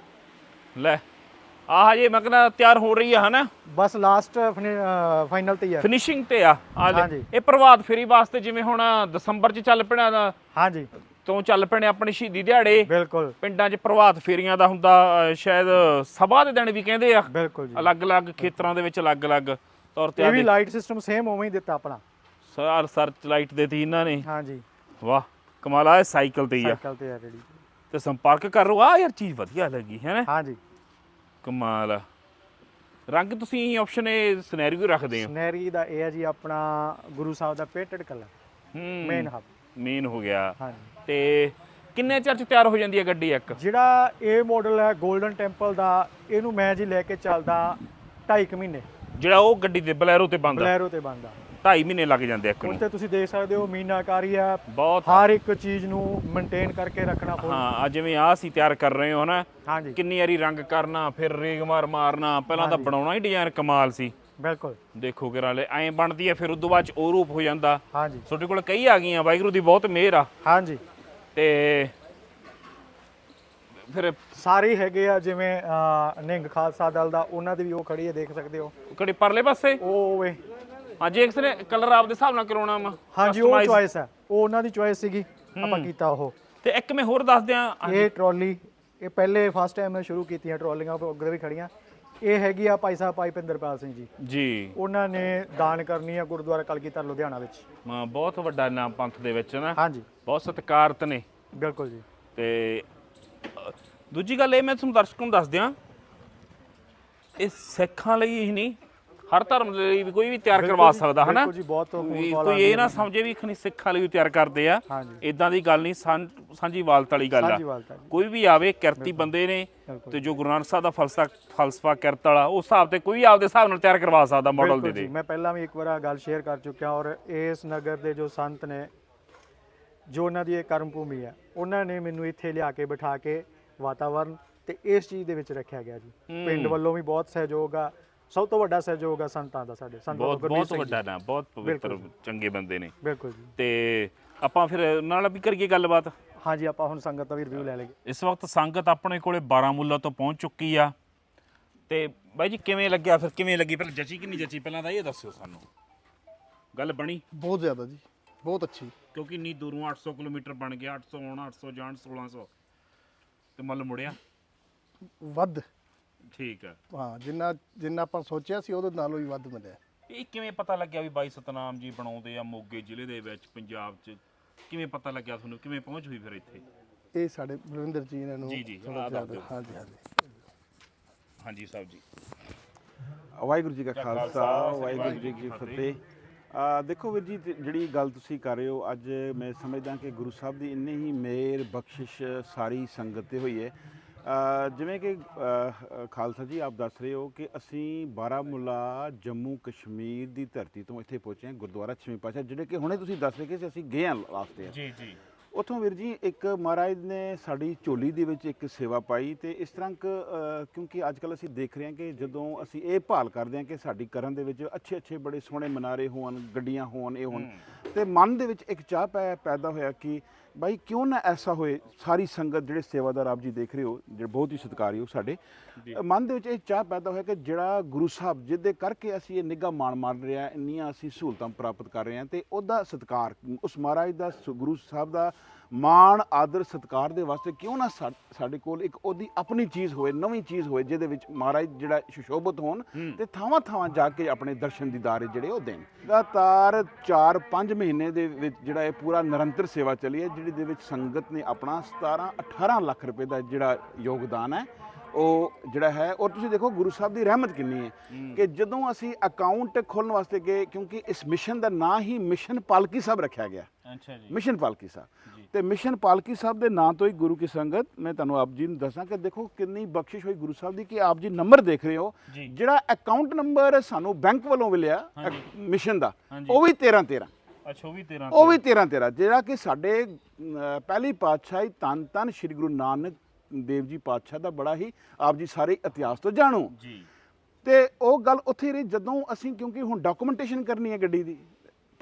ਲੈ ਆਹ ਹਜੇ ਮੈਂ ਕਹਿੰਦਾ ਤਿਆਰ ਹੋ ਰਹੀ ਆ ਹਨਾ? ਬਸ ਲਾਸਟ ਫਾਈਨਲ ਤੇ ਹੈ ਫਿਨਿਸ਼ਿੰਗ ਤੇ ਆ ਆ। ਇਹ ਪ੍ਰਭਾਤ ਫੇਰੀ ਵਾਸਤੇ ਜਿਵੇਂ ਹੁਣ ਦਸੰਬਰ ਚ ਚੱਲ ਪੈਣਾ ਦਾ ਹਾਂਜੀ। ਤੋਂ ਚੱਲ ਪੈਣੇ ਆਪਣੇ ਸ਼ਹੀਦੀ ਦਿਹਾੜੇ। ਬਿਲਕੁਲ। ਪਿੰਡਾਂ 'ਚ ਪ੍ਰਭਾਤ ਫੇਰੀਆਂ ਦਾ ਹੁੰਦਾ ਸ਼ਾਇਦ ਸਭਾ ਦੇ ਦਿਨ ਵੀ ਕਹਿੰਦੇ ਆ। ਬਿਲਕੁਲ ਜੀ। ਅਲੱਗ-ਅਲੱਗ ਖੇਤਰਾਂ ਦੇ ਵਿੱਚ ਅਲੱਗ-ਅਲੱਗ ਤੌਰ ਤੇ ਇਹ ਆ ਵੀ ਲਾਈਟ ਸਿਸਟਮ ਸੇਮ ਉਵੇਂ ਹੀ ਦਿੱਤਾ ਆਪਣਾ। ਸਾਰ ਸਰਚ ਲਾਈਟ ਦੇਤੀ ਇਹਨਾਂ ਨੇ। ਹਾਂਜੀ ਵਾਹ ਕਮਾਲ ਆ ਸਾਈਕਲ ਤੇ ਹੀ ਆ। ਸਾਈਕਲ ਤੇ ਆ ਜਿਹੜੀ। ਤੇ ਸੰਪਰਕ ਕਰੋ। ਆ ਯਾਰ ਚੀਜ਼ ਵਧੀਆ ਲੱਗੀ ਹੈ ਨਾ? ਹਾਂਜੀ ਕਮਾਲ ਆ। ਰੰਗ ਤੁਸੀਂ ਆਪਸ਼ਨ ਇਹ ਸਿਨੈਰੀਓ ਰੱਖਦੇ ਹੋ? ਸਨੈਰੀ ਦਾ ਇਹ ਹੈ ਜੀ ਆਪਣਾ ਗੁਰੂ ਸਾਹਿਬ ਦਾ ਪੇਟਡ ਕਲਰ ਹੂੰ। Main hub. ਮੇਨ ਹੋ ਗਿਆ। ਹਾਂਜੀ ਤੇ ਕਿੰਨੇ ਚਿਰ ਚ ਤਿਆਰ ਹੋ ਜਾਂਦੀ ਹੈ ਗੱਡੀ ਇੱਕ? ਜਿਹੜਾ ਇਹ ਮਾਡਲ ਹੈ 골ਡਨ ਟੈਂਪਲ ਦਾ ਇਹਨੂੰ ਮੈਂ ਜੀ ਲੈ ਕੇ ਚੱਲਦਾ 2.5 ਮਹੀਨੇ। ਜਿਹੜਾ ਉਹ ਗੱਡੀ ਦੇ ਬਲੈਰੋ ਤੇ ਬੰਦਾ ਬਲੈਰੋ ਤੇ ਬੰਦਾ 2.5 ਮਹੀਨੇ ਲੱਗ ਜਾਂਦੇ ਇੱਕ ਨੂੰ। ਉੱਤੇ ਤੁਸੀਂ ਦੇਖ ਸਕਦੇ ਹੋ ਮੀਨਾਕਾਰੀ ਆ। ਬਹੁਤ ਹਰ ਇੱਕ ਚੀਜ਼ ਨੂੰ ਮੇਨਟੇਨ ਕਰਕੇ ਰੱਖਣਾ ਪਊ ਹਾਂ ਆ ਜਿਵੇਂ ਆ ਸੀ ਤਿਆਰ ਕਰ ਰਹੇ ਹੋ ਨਾ ਹਾਂਜੀ। ਕਿੰਨੀ ਵਾਰੀ ਰੰਗ ਕਰਨਾ ਫਿਰ ਰੇਗ ਮਾਰ ਮਾਰਨਾ ਪਹਿਲਾਂ ਤਾਂ ਬਣਾਉਣਾ ਹੀ ਡਿਜ਼ਾਈਨ ਕਮਾਲ ਸੀ। ਬਿਲਕੁਲ। ਦੇਖੋ ਕਿਰਾ ਲੈ ਐਂ ਬਣਦੀ ਹੈ ਫਿਰ ਉਦੋਂ ਬਾਅਦ ਚ ਉਹ ਰੂਪ ਹੋ ਜਾਂਦਾ। ਹਾਂਜੀ। ਤੁਹਾਡੇ ਕੋਲ ਕਈ ਆ ਗਈਆਂ ਵਾਹਿਗੁਰੂ ਦੀ ਬਹੁਤ ਮਿਹਰ ਆ। ਹਾਂਜੀ। ਤੇ ਫਿਰ ਸਾਰੇ ਹੈਗੇ ਆ ਜਿਵੇਂ ਅਹ, ਨਿਹੰਗ ਖਾਲਸਾ ਦਲ ਦਾ ਉਹਨਾਂ ਦੀ ਵੀ ਉਹ ਖੜੀ ਹੈ ਦੇਖ ਸਕਦੇ ਹੋ। ਕਿਹੜੇ ਪਰਲੇ ਪਾਸੇ? ਉਹ ਵੇ ਹਾਂ ਜੇ ਕਿਸੇ ਨੇ ਕਲਰ ਆਪਦੇ ਹਿਸਾਬ ਨਾਲ ਕਰਾਉਣਾ ਵਾ ਹਾਂਜੀ ਉਹ customize। ਚੁਆਇਸ ਹੈ। ਉਹ ਉਹਨਾਂ ਦੀ ਚੁਆਇਸ ਸੀਗੀ ਆਪਾਂ ਕੀਤਾ ਉਹ। ਤੇ ਇੱਕ ਮੈਂ ਹੋਰ ਦੱਸ ਦਿਆਂ ਇਹ ਟਰਾਲੀ ਇਹ ਪਹਿਲੇ ਫਸਟ ਟਾਈਮ ਮੈਂ ਸ਼ੁਰੂ ਕੀਤੀਆਂ ਟਰਾਲੀਆਂ ਉਹ ਅੱਗੇ ਵੀ ਖੜੀਆਂ। ਇਹ ਹੈਗੀ ਆ ਭਾਈ ਸਾਹਿਬ ਭਾਈ ਪਿੰਦਰਪਾਲ ਸਿੰਘ ਜੀ। ਜੀ। ਉਹਨਾਂ ਨੇ ਦਾਨ ਕਰਨੀ ਆ ਗੁਰਦੁਆਰਾ ਕਲਗੀਧਰ ਲੁਧਿਆਣਾ ਵਿੱਚ। ਹਾਂ, ਬਹੁਤ ਵੱਡਾ ਨਾਮ ਪੰਥ ਦੇ ਵਿੱਚ ਨਾ। ਹਾਂਜੀ। ਬਹੁਤ ਸਤਿਕਾਰਤ ਨੇ। ਬਿਲਕੁਲ ਜੀ। ਤੇ ਅ, ਦੂਜੀ ਗੱਲ ਇਹ ਮੈਂ ਤੁਹਾਨੂੰ ਦਰਸ਼ਕਾਂ ਨੂੰ ਦੱਸ ਦਿਆਂ ਇਹ ਸਿੱਖਾਂ ਲਈ ਹੀ ਨਹੀਂ ਹਰ ਧਰਮ ਦੇ ਲਈ ਵੀ ਕੋਈ ਵੀ ਤਿਆਰ ਕਰਵਾ ਜੀ, ਸਕਦਾ ਹਨਾ? ਬਿਲਕੁਲ ਜੀ, ਬਹੁਤ ਫੋਨ ਵੀ ਕਾਲ ਕੋਈ ਇਹ ਨਾ ਸਮਝੇ ਵੀ ਖਨੀ ਸਿੱਖਾਂ ਲਈ ਵੀ ਤਿਆਰ ਕਰਦੇ ਆ। ਹਾਂਜੀ। ਇਦਾਂ ਦੀ ਗੱਲ ਨਹੀਂ ਸਾਂ- ਸਾਂਝੀ ਵਾਲਤ ਵਾਲੀ ਗੱਲ ਆ। ਸਾਂਝੀ ਵਾਲਤਾ ਜੀ। ਕੋਈ ਵੀ ਆਵੇ ਕਿਰਤੀ ਬੰਦੇ ਨੇ ਬਿਲਕੁਲ। ਤੇ ਜੋ ਗੁਰੂ ਨਾਨਕ ਸਾਹਿਬ ਦਾ ਫਲਸਫਾ ਫਲਸਫਾ ਕਿਰਤ ਵਾਲਾ ਉਸ ਹਿਸਾਬ ਤੇ ਕੋਈ ਵੀ ਆਪਦੇ ਹਿਸਾਬ ਨਾਲ ਤਿਆਰ ਕਰਵਾ ਸਕਦਾ ਮਾਡਲ ਦੇ ਬਿਲਕੁਲ ਦੇ। ਮੈਂ ਪਹਿਲਾਂ ਵੀ ਇੱਕ ਵਾਰ ਆਹ ਗੱਲ ਸ਼ੇਅਰ ਕਰ ਚੁੱਕਿਆ ਔਰ ਇਸ ਨਗਰ ਦੇ ਜੋ ਸੰਤ ਨੇ ਜੋ ਉਹਨਾਂ ਦੀ ਇਹ ਕਰਮ ਭੂਮੀ ਹੈ ਉਹਨਾਂ ਨੇ ਮੈਨੂੰ ਇੱਥੇ ਲਿਆ ਕੇ ਬਿਠਾ ਕੇ ਵਾਤਾਵਰਨ ਤੇ ਇਸ ਚੀਜ਼ ਦੇ ਵਿੱਚ ਰੱਖਿਆ ਗਿਆ ਜੀ। ਪਿੰਡ ਵੱਲੋਂ ਵੀ ਬਹੁਤ ਸਹਿਯੋਗ ਆ ਸਭ ਤੋਂ ਵੱਡਾ ਸਹਿਯੋਗ ਆ ਸੰਤਾਂ ਦਾ ਸਾਡੇ ਸੰਤ ਬਹੁਤ ਬਹੁਤ। ਵੱਡਾ ਨਾ ਬਹੁਤ ਪਵਿੱਤਰ। ਚੰਗੇ ਬੰਦੇ ਨੇ। ਬਿਲਕੁਲ ਜੀ। ਤੇ ਆਪਾਂ ਫਿਰ ਨਾਲ ਵੀ ਕਰੀਏ ਗੱਲਬਾਤ? ਹਾਂਜੀ ਆਪਾਂ ਹੁਣ ਸੰਗਤ ਦਾ ਵੀ ਰਿਵਿਊ ਲੈ ਲਈਏ। ਇਸ ਵਕਤ ਸੰਗਤ ਆਪਣੇ ਕੋਲੇ 12 ਮੁੱਲਾ ਤੋਂ ਪਹੁੰਚ ਚੁੱਕੀ ਆ। ਤੇ ਬਾਈ ਜੀ ਕਿਵੇਂ ਲੱਗਿਆ ਫਿਰ ਕਿਵੇਂ ਲੱਗੀ? ਪਹਿਲਾਂ ਜੱਚੀ ਕਿ ਨਹੀਂ ਜੱਚੀ? ਪਹਿਲਾਂ ਤਾਂ ਇਹ ਦੱਸਿਓ ਸਾਨੂੰ। ਗੱਲ ਬਣੀ? ਬਹੁਤ ਜ਼ਿਆਦਾ ਜੀ। ਬਹੁਤ ਅੱਛੀ। ਕਿਉਂਕਿ ਇੰਨੀ ਦੂਰੋਂ 800 ਕਿਲੋਮੀਟਰ ਬਣ ਗਿਆ 800 ਆਉਣਾ 800 ਜਾਣ 1600 ਤੇ ਮੁੱਲ ਮੁੜਿਆ? ਵੱਧ। ਠੀਕ ਆ। ਹਾਂ ਜਿੰਨਾ ਜਿੰਨਾ ਆਪਾਂ ਸੋਚਿਆ ਸੀ ਉਹਦੇ ਨਾਲੋਂ ਵੀ ਵੱਧ ਮਿਲਿਆ। ਇਹ ਕਿਵੇਂ ਪਤਾ ਲੱਗਿਆ ਵੀ ਬਾਈ ਸਤਨਾਮ ਜੀ ਬਣਾਉਂਦੇ ਆ ਮੋਗੇ ਜ਼ਿਲ੍ਹੇ ਦੇ ਵਿੱਚ ਪੰਜਾਬ 'ਚ? ਕਿਵੇਂ ਪਤਾ ਲੱਗਿਆ ਤੁਹਾਨੂੰ? ਕਿਵੇਂ ਪਹੁੰਚ ਹੋਈ ਫਿਰ ਇੱਥੇ? ਇਹ ਸਾਡੇ ਬਲਵਿੰਦਰ ਜੀ ਇਹਨਾਂ ਨੂੰ ਜੀ, ਜੀ, ਥੋੜ੍ਹਾ ਆਹ ਦੱਸ ਜ਼ਿਆਦਾ- ਦਿਓ। ਹਾਂਜੀ ਹਾਂਜੀ। ਹਾਂਜੀ ਸਾਹਿਬ ਜੀ। ਵਾਹਿਗੁਰੂ ਜੀ ਕਾ ਖਾਲਸਾ, ਵਾਹਿਗੁਰੂ ਜੀ ਕੀ ਫਤਿਹ। ਦੇਖੋ ਵੀਰ ਜੀ ਜਿਹੜੀ ਗੱਲ ਤੁਸੀਂ ਕਰ ਰਹੇ ਹੋ, ਅੱਜ ਮੈਂ ਸਮਝਦਾ ਕਿ ਗੁਰੂ ਸਾਹਿਬ ਦੀ ਇੰਨੀ ਹੀ ਮੇਰ ਬਖਸ਼ਿਸ਼ ਸਾਰੀ ਸੰਗਤ ਤੇ ਹੋਈ ਹੈ। ਜਿਵੇਂ ਕਿ ਖਾਲਸਾ ਜੀ ਆਪ ਦੱਸ ਰਹੇ ਹੋ ਕਿ ਅਸੀਂ ਬਾਰਾਮੂਲਾ, ਜੰਮੂ ਕਸ਼ਮੀਰ ਦੀ ਧਰਤੀ ਤੋਂ ਇੱਥੇ ਪਹੁੰਚੇ ਹਾਂ, ਗੁਰਦੁਆਰਾ ਛੇਵੀਂ ਪਾਤਸ਼ਾਹ, ਜਿਹੜੇ ਕਿ ਹੁਣੇ ਤੁਸੀਂ ਦੱਸ ਰਹੇ ਕਿ ਅਸੀਂ ਗਏ ਹਾਂ ਵਾਸਤੇ ਜੀ ਜੀ। ਉਥੋਂ ਵੀਰ ਜੀ ਇੱਕ ਮਹਾਰਾਜ ਨੇ ਸਾਡੀ ਝੋਲੀ ਦੇ ਵਿੱਚ ਇੱਕ ਸੇਵਾ ਪਾਈ ਤੇ ਇਸ ਤਰ੍ਹਾਂ ਕਿਉਂਕਿ ਅੱਜ ਕੱਲ ਅਸੀਂ ਦੇਖ ਰਹੇ ਹਾਂ ਕਿ ਜਦੋਂ ਅਸੀਂ ਇਹ ਭਾਲ ਕਰਦੇ ਹਾਂ ਕਿ ਸਾਡੀ ਕਰਨ ਦੇ ਵਿੱਚ ਅੱਛੇ ਅੱਛੇ ਬੜੇ ਸੋਹਣੇ ਮਨਾਰੇ ਹੋਣ ਗੱਡੀਆਂ ਹੋਣ ਇਹ ਹੋਣ ਤੇ ਮਨ ਦੇ ਵਿੱਚ ਇੱਕ ਚਾਹ ਪੈ ਪੈਦਾ ਹੋਇਆ ਕਿ ਬਾਈ ਕਿਉਂ ਨਾ ਐਸਾ ਹੋਏ? ਸਾਰੀ ਸੰਗਤ ਜਿਹੜੇ ਸੇਵਾਦਾਰ ਆਪ ਜੀ ਦੇਖ ਰਹੇ ਹੋ ਜਿਹੜੇ ਬਹੁਤ ਹੀ ਸਤਿਕਾਰਯੋਗ ਸਾਡੇ ਮਨ ਦੇ ਵਿੱਚ ਇਹ ਚਾਹ ਪੈਦਾ ਹੋਇਆ ਕਿ ਜਿਹੜਾ ਗੁਰੂ ਸਾਹਿਬ ਜਿਹਦੇ ਕਰਕੇ ਅਸੀਂ ਇਹ ਨਿੱਘਾ ਮਾਣ ਮਾਰ ਰਹੇ ਹਾਂ ਇੰਨੀਆਂ ਅਸੀਂ ਸਹੂਲਤਾਂ ਪ੍ਰਾਪਤ ਕਰ ਰਹੇ ਹਾਂ ਤੇ ਉਹਦਾ ਸਤਿਕਾਰ ਉਸ ਮਹਾਰਾਜ ਦਾ ਗੁਰੂ ਸਾਹਿਬ ਦਾ ਮਾਣ ਆਦਰ ਸਤਿਕਾਰ ਦੇ ਵਾਸਤੇ ਕਿਉਂ ਨਾ ਸਾਡੇ ਕੋਲ ਇੱਕ ਉਹਦੀ ਆਪਣੀ ਚੀਜ਼ ਹੋਏ ਨਵੀਂ ਚੀਜ਼ ਹੋਏ ਜਿਹਦੇ ਵਿੱਚ ਮਹਾਰਾਜ ਜਿਹੜਾ ਸੁਸ਼ੋਭਿਤ ਹੋਣ ਤੇ ਥਾਵਾਂ ਥਾਵਾਂ ਜਾ ਕੇ ਆਪਣੇ ਦਰਸ਼ਨ ਦੀਦਾਰੇ ਜਿਹੜੇ ਉਹ ਦੇਣ। ਲਗਾਤਾਰ 4-5 ਮਹੀਨੇ ਦੇ ਵਿੱਚ ਜਿਹੜਾ ਇਹ ਪੂਰਾ ਨਿਰੰਤਰ ਸੇਵਾ ਚੱਲੀ ਹੈ ਜਿਹੜੀ ਦੇ ਵਿੱਚ ਸੰਗਤ ਨੇ ਆਪਣਾ 17-18 ਲੱਖ ਰੁਪਏ ਦਾ ਜਿਹੜਾ ਯੋਗਦਾਨ ਹੈ ਉਹ ਜਿਹੜਾ ਹੈ ਔਰ ਤੁਸੀਂ ਦੇਖੋ ਗੁਰੂ ਸਾਹਿਬ ਦੀ ਰਹਿਮਤ ਕਿੰਨੀ ਹੈ ਕਿ ਜਦੋਂ ਅਸੀਂ ਅਕਾਊਂਟ ਖੋਲਣ ਵਾਸਤੇ ਗਏ ਕਿਉਂਕਿ ਇਸ ਮਿਸ਼ਨ ਦਾ ਨਾਂ ਹੀ ਮਿਸ਼ਨ ਪਾਲਕੀ ਸਾਹਿਬ ਰੱਖਿਆ ਗਿਆ। ਅੱਛਾ ਜੀ। ਮਿਸ਼ਨ ਪਾਲਕੀ ਸਾਹਿਬ। ਤੇ ਮਿਸ਼ਨ ਪਾਲਕੀ ਸਾਹਿਬ ਦੇ ਨਾਂ ਤੋਂ ਹੀ ਗੁਰੂ ਕੀ ਸੰਗਤ ਮੈਂ ਤੁਹਾਨੂੰ ਆਪ ਜੀ ਨੂੰ ਦੱਸਾਂ ਕਿ ਦੇਖੋ ਕਿੰਨੀ ਬਖਸ਼ਿਸ਼ ਹੋਈ ਗੁਰੂ ਸਾਹਿਬ ਦੀ ਕਿ ਆਪ ਜੀ ਨੰਬਰ ਦੇਖ ਰਹੇ ਹੋ। ਜਿਹੜਾ ਅਕਾਊਂਟ ਨੰਬਰ ਸਾਨੂੰ ਬੈਂਕ ਵੱਲੋਂ ਮਿਲਿਆ। ਮਿਸ਼ਨ ਦਾ। ਉਹ ਵੀ 13 13 ਅੱਛਾ ਉਹ ਵੀ 13 ਉਹ ਵੀ 13 13 ਜਿਹੜਾ ਕਿ ਸਾਡੇ ਪਹਿਲੀ ਪਾਤਸ਼ਾਹੀ ਤਨ ਤਨ ਸ੍ਰੀ ਗੁਰੂ ਨਾਨਕ ਦੇਵ ਜੀ ਪਾਤਸ਼ਾਹ ਦਾ ਬੜਾ ਹੀ ਆਪ ਜੀ ਸਾਰੇ ਇਤਿਹਾਸ ਤੋਂ ਜਾਣੋ। ਜੀ। ਤੇ ਉਹ ਗੱਲ ਉੱਥੇ ਰਹੀ ਜਦੋਂ ਅਸੀਂ ਕਿਉਂਕਿ ਹੁਣ ਡਾਕੂਮੈਂਟੇਸ਼ਨ ਕਰਨੀ ਹੈ ਗੱਡੀ ਦੀ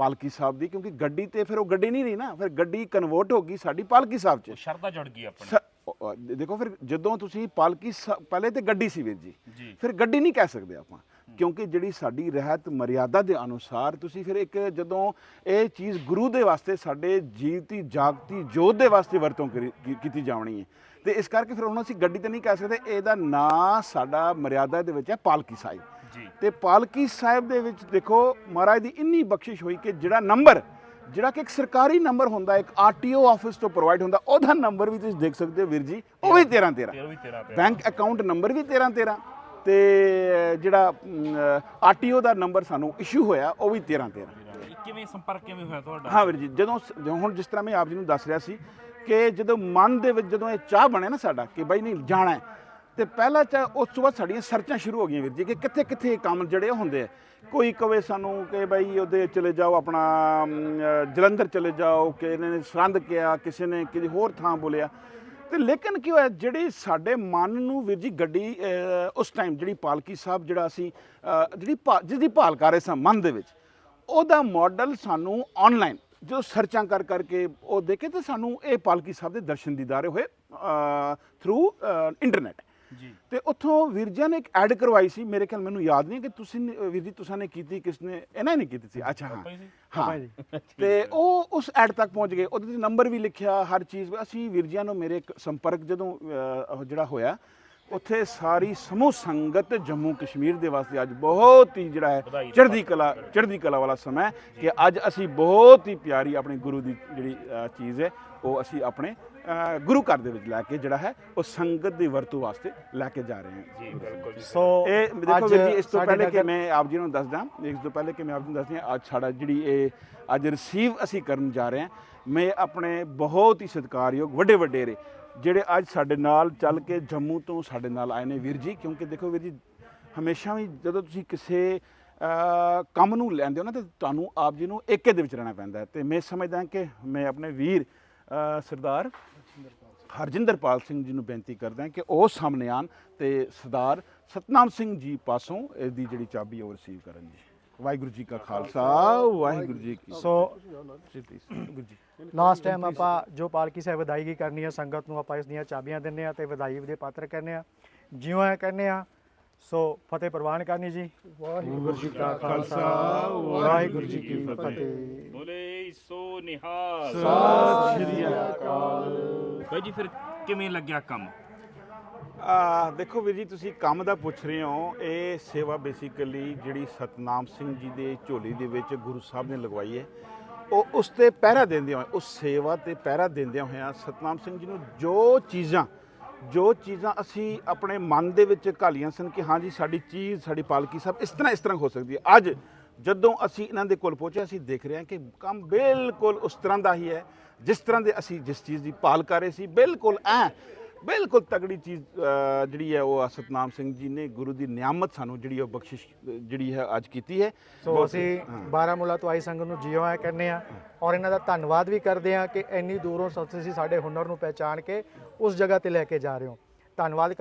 ਪਾਲਕੀ ਸਾਹਿਬ ਦੀ ਕਿਉਂਕਿ ਗੱਡੀ ਤੇ ਫਿਰ ਉਹ ਗੱਡੀ ਨਹੀਂ ਰਹੀ ਨਾ ਫਿਰ ਗੱਡੀ ਕਨਵਰਟ ਹੋ ਗਈ ਸਾਡੀ ਪਾਲਕੀ ਸਾਹਿਬ 'ਚ। ਸ਼ਰਧਾ ਜੁੜ ਗਈ ਆਪਣੀ। ਸ- ਦੇਖੋ ਫਿਰ ਜਦੋਂ ਤੁਸੀਂ ਪਾਲਕੀ ਸਾਹਿਬ- ਪਹਿਲੇ ਤੇ ਗੱਡੀ ਸੀ ਵੀਰ ਜੀ ਜੀ। ਫਿਰ ਗੱਡੀ ਨਹੀਂ ਕਹਿ ਸਕਦੇ ਆਪਾਂ ਕਿਉਂਕਿ ਜਿਹੜੀ ਸਾਡੀ ਰਹਿਤ ਮਰਿਆਦਾ ਦੇ ਅਨੁਸਾਰ ਤੁਸੀਂ ਫਿਰ ਇੱਕ ਜਦੋਂ ਇਹ ਚੀਜ਼ ਗੁਰੂ ਦੇ ਵਾਸਤੇ ਸਾਡੇ ਜੀਵਤੀ ਜਾਗਤੀ ਜੋਤ ਦੇ ਵਾਸਤੇ ਵਰਤੋਂ ਕਰੀ- ਕੀ- ਕੀਤੀ ਜਾਣੀ ਹੈ। ਤੇ ਇਸ ਕਰਕੇ ਫਿਰ ਹੁਣ ਅਸੀਂ ਗੱਡੀ ਤੇ ਨਹੀਂ ਕਹਿ ਸਕਦੇ ਇਹਦਾ ਨਾਂ ਸਾਡਾ ਮਰਿਆਦਾ ਦੇ ਵਿੱਚ ਹੈ ਪਾਲਕੀ ਸਾਹਿਬ। ਤੇ ਪਾਲਕੀ ਸਾਹਿਬ ਦੇ ਵਿੱਚ ਦੇਖੋ ਮਹਾਰਾਜ ਦੀ ਇੰਨੀ ਬਖਸ਼ਿਸ਼ ਹੋਈ ਕਿ ਜਿਹੜਾ ਨੰਬਰ ਜਿਹੜਾ ਕਿ ਇੱਕ ਸਰਕਾਰੀ ਨੰਬਰ ਹੁੰਦਾ ਇੱਕ ਆਰਟੀਓ ਆਫਿਸ ਤੋਂ ਪ੍ਰੋਵਾਈਡ ਹੁੰਦਾ ਉਹਦਾ ਨੰਬਰ ਵੀ ਤੁਸੀਂ ਦੇਖ ਸਕਦੇ ਹੋ ਵੀਰ ਜੀ ਉਹ ਵੀ 13 13 ਤੇਰਾ ਵੀ 13 13 ਬੈਂਕ ਅਕਾਊਂਟ ਨੰਬਰ ਵੀ 13 13 ਤੇ ਜਿਹੜਾ ਆਰਟੀਓ ਦਾ ਨੰਬਰ ਸਾਨੂੰ ਇਸ਼ੂ ਹੋਇਆ ਉਹ ਵੀ 13 13 ਕਿਵੇਂ ਸੰਪਰਕ ਕਿਵੇਂ ਹੋਇਆ ਤੁਹਾਡਾ? ਹਾਂ ਵੀਰ ਜੀ ਜਦੋਂ ਹੁਣ ਜਿਸ ਤਰ੍ਹਾਂ ਮੈਂ ਆਪ ਜੀ ਨੂੰ ਦੱਸ ਰਿਹਾ ਸੀ ਕਿ ਜਦੋਂ ਮਨ ਦੇ ਵਿੱਚ ਜਦੋਂ ਇਹ ਚਾਹ ਬਣਿਆ ਨਾ ਸਾਡਾ ਕਿ ਬਾਈ ਨਹੀਂ ਜਾਣਾ ਹੈ, ਤੇ ਪਹਿਲਾ ਚਾਹ ਉਸ ਤੋਂ ਬਾਅਦ ਸਾਡੀਆਂ ਸਰਚਾਂ ਸ਼ੁਰੂ ਹੋ ਗਈਆਂ ਵੀਰ ਜੀ ਕਿ ਕਿੱਥੇ ਕਿੱਥੇ ਕੰਮ ਜਿਹੜੇ ਉਹ ਹੁੰਦੇ ਆ। ਕੋਈ ਕਵੇ ਸਾਨੂੰ ਕਿ ਬਈ ਉਹਦੇ ਚਲੇ ਜਾਓ ਆਪਣਾ ਜਲੰਧਰ ਚਲੇ ਜਾਓ ਕਿ ਇਹਨਾਂ ਨੇ ਸਰੰਦ ਕਿਹਾ, ਕਿਸੇ ਨੇ ਕਿਸੇ ਹੋਰ ਥਾਂ ਬੋਲਿਆ। ਤੇ ਲੇਕਿਨ ਕੀ ਹੋਇਆ, ਜਿਹੜੀ ਸਾਡੇ ਮਨ ਨੂੰ ਵੀਰ ਜੀ ਗੱਡੀ ਉਸ ਟਾਈਮ ਜਿਹੜੀ ਪਾਲਕੀ ਸਾਹਿਬ ਜਿਹੜਾ ਅਸੀਂ ਜਿਹੜੀ ਭਾ- ਜਿਹਦੀ ਭਾਲ ਕਰ ਰਹੇ ਸਾਂ ਮਨ ਦੇ ਵਿੱਚ, ਉਹਦਾ ਮਾਡਲ ਸਾਨੂੰ ਆਨਲਾਈਨ ਜੋ ਸਰਚਾਂ ਕਰ ਕਰਕੇ ਉਹ ਦੇਖੇ ਤੇ ਸਾਨੂੰ ਇਹ ਪਾਲਕੀ ਸਾਹਿਬ ਦੇ ਦਰਸ਼ਨ ਦੀਦਾਰੇ ਹੋਏ ਥਰੂ ਇੰਟਰਨੈਟ ਜੀ। ਤੇ ਉੱਥੋਂ ਵੀਰਜਾ ਨੇ ਇੱਕ ਐਡ ਕਰਵਾਈ ਸੀ ਮੇਰੇ ਖਿਆਲ ਮੈਨੂੰ ਯਾਦ ਨਹੀਂ ਕਿ ਤੁਸੀਂ ਵੀਰ ਜੀ ਤੁਸੀਂ ਨੇ ਕੀਤੀ ਕਿਸ ਨੇ ਇਹਨਾਂ ਨੇ ਕੀਤੀ ਸੀ। ਅੱਛਾ ਹਾਂ। ਤੇ ਉਹ ਉਸ ਐਡ ਤੱਕ ਪਹੁੰਚ ਗਏ। ਉਹਦੇ ਤੇ ਨੰਬਰ ਵੀ ਲਿਖਿਆ ਹਰ ਚੀਜ਼। ਅਸੀਂ ਵੀਰਜੀਆਂ ਨੂੰ ਮੇਰੇ ਇੱਕ ਸੰਪਰਕ ਜਦੋਂ ਜਿਹੜਾ ਹੋਇਆ ਉੱਥੇ ਸਾਰੀ ਸਮੂਹ ਸੰਗਤ ਜੰਮੂ ਕਸ਼ਮੀਰ ਦੇ ਵਾਸਤੇ ਅੱਜ ਬਹੁਤ ਹੀ ਜਿਹੜਾ ਹੈ ਚੜ੍ਹਦੀ ਕਲਾ ਚੜ੍ਹਦੀ ਕਲਾ ਵਾਲਾ ਸਮਾਂ ਹੈ ਕਿ ਅੱਜ ਅਸੀਂ ਬਹੁਤ ਹੀ ਪਿਆਰੀ ਆਪਣੇ ਗੁਰੂ ਦੀ ਜਿਹੜੀ ਚੀਜ਼ ਹੈ ਉਹ ਅਸੀਂ ਆਪਣੇ ਗੁਰੂ ਘਰ ਦੇ ਵਿੱਚ ਲੈ ਕੇ ਜਿਹੜਾ ਹੈ ਉਹ ਸੰਗਤ ਦੀ ਵਰਤੋਂ ਵਾਸਤੇ ਲੈ ਕੇ ਜਾ ਰਹੇ ਹਾਂ। ਜੀ ਬਿਲਕੁਲ ਜੀ। ਸੋ ਇਹ ਦੇਖੋ ਜੀ ਇਸ ਤੋਂ ਪਹਿਲੇ ਕਿ ਮੈਂ ਆਪ ਜੀ ਨੂੰ ਦੱਸਦਾ ਇਸ ਤੋਂ ਪਹਿਲੇ ਕਿ ਮੈਂ ਆਪ ਜੀ ਨੂੰ ਦੱਸਦਾ ਅੱਜ ਸਾਡਾ ਜਿਹੜੀ ਇਹ ਅੱਜ ਰਿਸੀਵ ਅਸੀਂ ਕਰਨ ਜਾ ਰਹੇ ਹਾਂ ਮੈਂ ਆਪਣੇ ਬਹੁਤ ਹੀ ਸਤਿਕਾਰਯੋਗ ਵੱਡੇ ਵਡੇਰੇ ਜਿਹੜੇ ਅੱਜ ਸਾਡੇ ਨਾਲ ਚੱਲ ਕੇ ਜੰਮੂ ਤੋਂ ਸਾਡੇ ਨਾਲ ਆਏ ਨੇ ਵੀਰ ਜੀ ਕਿਉਂਕਿ ਦੇਖੋ ਵੀਰ ਜੀ ਹਮੇਸ਼ਾ ਵੀ ਜਦੋਂ ਤੁਸੀਂ ਕਿਸੇ ਕੰਮ ਨੂੰ ਲੈਂਦੇ ਹੋ ਨਾ ਤੇ ਤੁਹਾਨੂੰ ਆਪ ਜੀ ਨੂੰ ਏਕੇ ਦੇ ਵਿੱਚ ਰਹਿਣਾ ਪੈਂਦਾ ਹੈ। ਤੇ ਮੈਂ ਸਮਝਦਾ ਕਿ ਮੈਂ ਆਪਣੇ ਵੀਰ ਸਰਦਾਰ ਹਰਜਿੰਦਰਪਾਲ ਸਿੰਘ ਜੀ ਨੂੰ ਬੇਨਤੀ ਕਰਦਾ ਕਿ ਉਹ ਸਾਹਮਣੇ ਆਣ ਤੇ ਸਰਦਾਰ ਸਤਨਾਮ ਸਿੰਘ ਜੀ ਪਾਸੋਂ ਇਸ ਦੀ ਜਿਹੜੀ ਚਾਬੀ ਉਹ ਰਿਸੀਵ ਕਰਨ ਜੀ। ਵਾਹਿਗੁਰੂ ਜੀ ਕਾ ਖਾਲਸਾ, ਵਾਹਿਗੁਰੂ ਜੀ ਕੀ ਸੋ ਲਾਸਟ ਟਾਈਮ ਆਪਾਂ ਜੋ ਪਾਲਕੀ ਸਾਹਿਬ ਵਿਦਾਇਗੀ ਕਰਨੀ ਹੈ ਸੰਗਤ ਨੂੰ ਆਪਾਂ ਇਸ ਦੀਆਂ ਚਾਬੀਆਂ ਦਿੰਨੇ ਆ ਤੇ ਵਧਾਈ ਦੇ ਪਾਤਰ ਕਹਿੰਦੇ ਆ। ਜਿਉਂ ਐ ਕਹਿੰਦੇ ਆ ਸੋ ਫਤਿਹ ਪ੍ਰਵਾਨ ਕਰਨੀ ਜੀ। ਵਾਹਿਗੁਰੂ ਜੀ ਕਾ ਖਾਲਸਾ ਵਾਹਿਗੁਰੂ ਜੀ ਕੀ ਫਤਿਹ। ਬੋਲੇ ਸੋ ਨਿਹਾਲ। ਸਤਿ ਸ਼੍ਰੀ ਅਕਾਲ। ਭਾਈ ਜੀ ਫਿਰ ਕਿਵੇਂ ਲੱਗਿਆ ਕੰਮ? ਆ ਦੇਖੋ ਵੀਰ ਜੀ ਤੁਸੀਂ ਕੰਮ ਦਾ ਪੁੱਛ ਰਹੇ ਹੋ ਇਹ ਸੇਵਾ ਬੇਸਿਕਲੀ ਜਿਹੜੀ ਸਤਨਾਮ ਸਿੰਘ ਜੀ ਦੇ ਝੋਲੀ ਦੇ ਵਿੱਚ ਗੁਰੂ ਸਾਹਿਬ ਨੇ ਲਗਵਾਈ ਹੈ। ਉਹ ਉਸ ਤੇ ਪਹਿਰਾ ਦਿੰਦੇ ਹੋਏ ਉਸ ਸੇਵਾ ਤੇ ਪਹਿਰਾ ਦਿੰਦਿਆਂ ਹੋਇਆਂ ਸਤਨਾਮ ਸਿੰਘ ਜੀ ਨੂੰ ਜੋ ਚੀਜ਼ਾਂ ਜੋ ਚੀਜ਼ਾਂ ਅਸੀਂ ਆਪਣੇ ਮਨ ਦੇ ਵਿੱਚ ਘਾਲੀਆਂ ਸਨ ਕਿ ਹਾਂ ਜੀ, ਸਾਡੀ ਚੀਜ਼, ਸਾਡੀ ਪਾਲਕੀ ਸਭ ਇਸ ਤਰ੍ਹਾਂ ਇਸ ਤਰ੍ਹਾਂ ਹੋ ਸਕਦੀ ਹੈ। ਅੱਜ ਜਦੋਂ ਅਸੀਂ ਇਹਨਾਂ ਦੇ ਕੋਲ ਪਹੁੰਚੇ, ਅਸੀਂ ਦੇਖ ਰਹੇ ਹਾਂ ਕਿ ਕੰਮ ਬਿਲਕੁਲ ਉਸ ਤਰ੍ਹਾਂ ਦਾ ਹੀ ਹੈ, ਜਿਸ ਤਰ੍ਹਾਂ ਦੇ ਅਸੀਂ ਜਿਸ ਚੀਜ਼ ਦੀ ਪਾਲ ਕਰ ਰਹੇ ਸੀ, ਬਿਲਕੁਲ ਐ ਬਿਲਕੁਲ ਤਗੜੀ ਚੀਜ਼ ਜਿਹੜੀ ਹੈ ਉਹ ਸਤਨਾਮ ਸਿੰਘ ਜੀ ਨੇ ਗੁਰੂ ਦੀ ਨਿਆਮਤ ਸਾਨੂੰ ਜਿਹੜੀ ਉਹ ਬਖਸ਼ਿਸ਼ ਜਿਹੜੀ ਹੈ ਅੱਜ ਕੀਤੀ ਹੈ ਸੋ ਅਸੀਂ। ਬਾਰਾਮੂਲਾ ਤੋਂ ਆਈ ਸੰਗਤ ਨੂੰ ਜਿਉਂ ਐ ਕਹਿੰਦੇ ਆ ਔਰ ਇਹਨਾਂ ਦਾ ਧੰਨਵਾਦ ਵੀ ਕਰਦੇ ਆ ਕਿ ਇੰਨੀ ਦੂਰੋਂ ਤੁਸੀਂ ਸਾਡੇ ਹੁਨਰ ਨੂੰ ਪਹਿਚਾਣ ਕੇ ਉਸ ਜਗ੍ਹਾ ਤੇ ਲੈ ਕੇ ਜਾ ਰਹੇ ਹੋ ਧੰਨਵਾਦ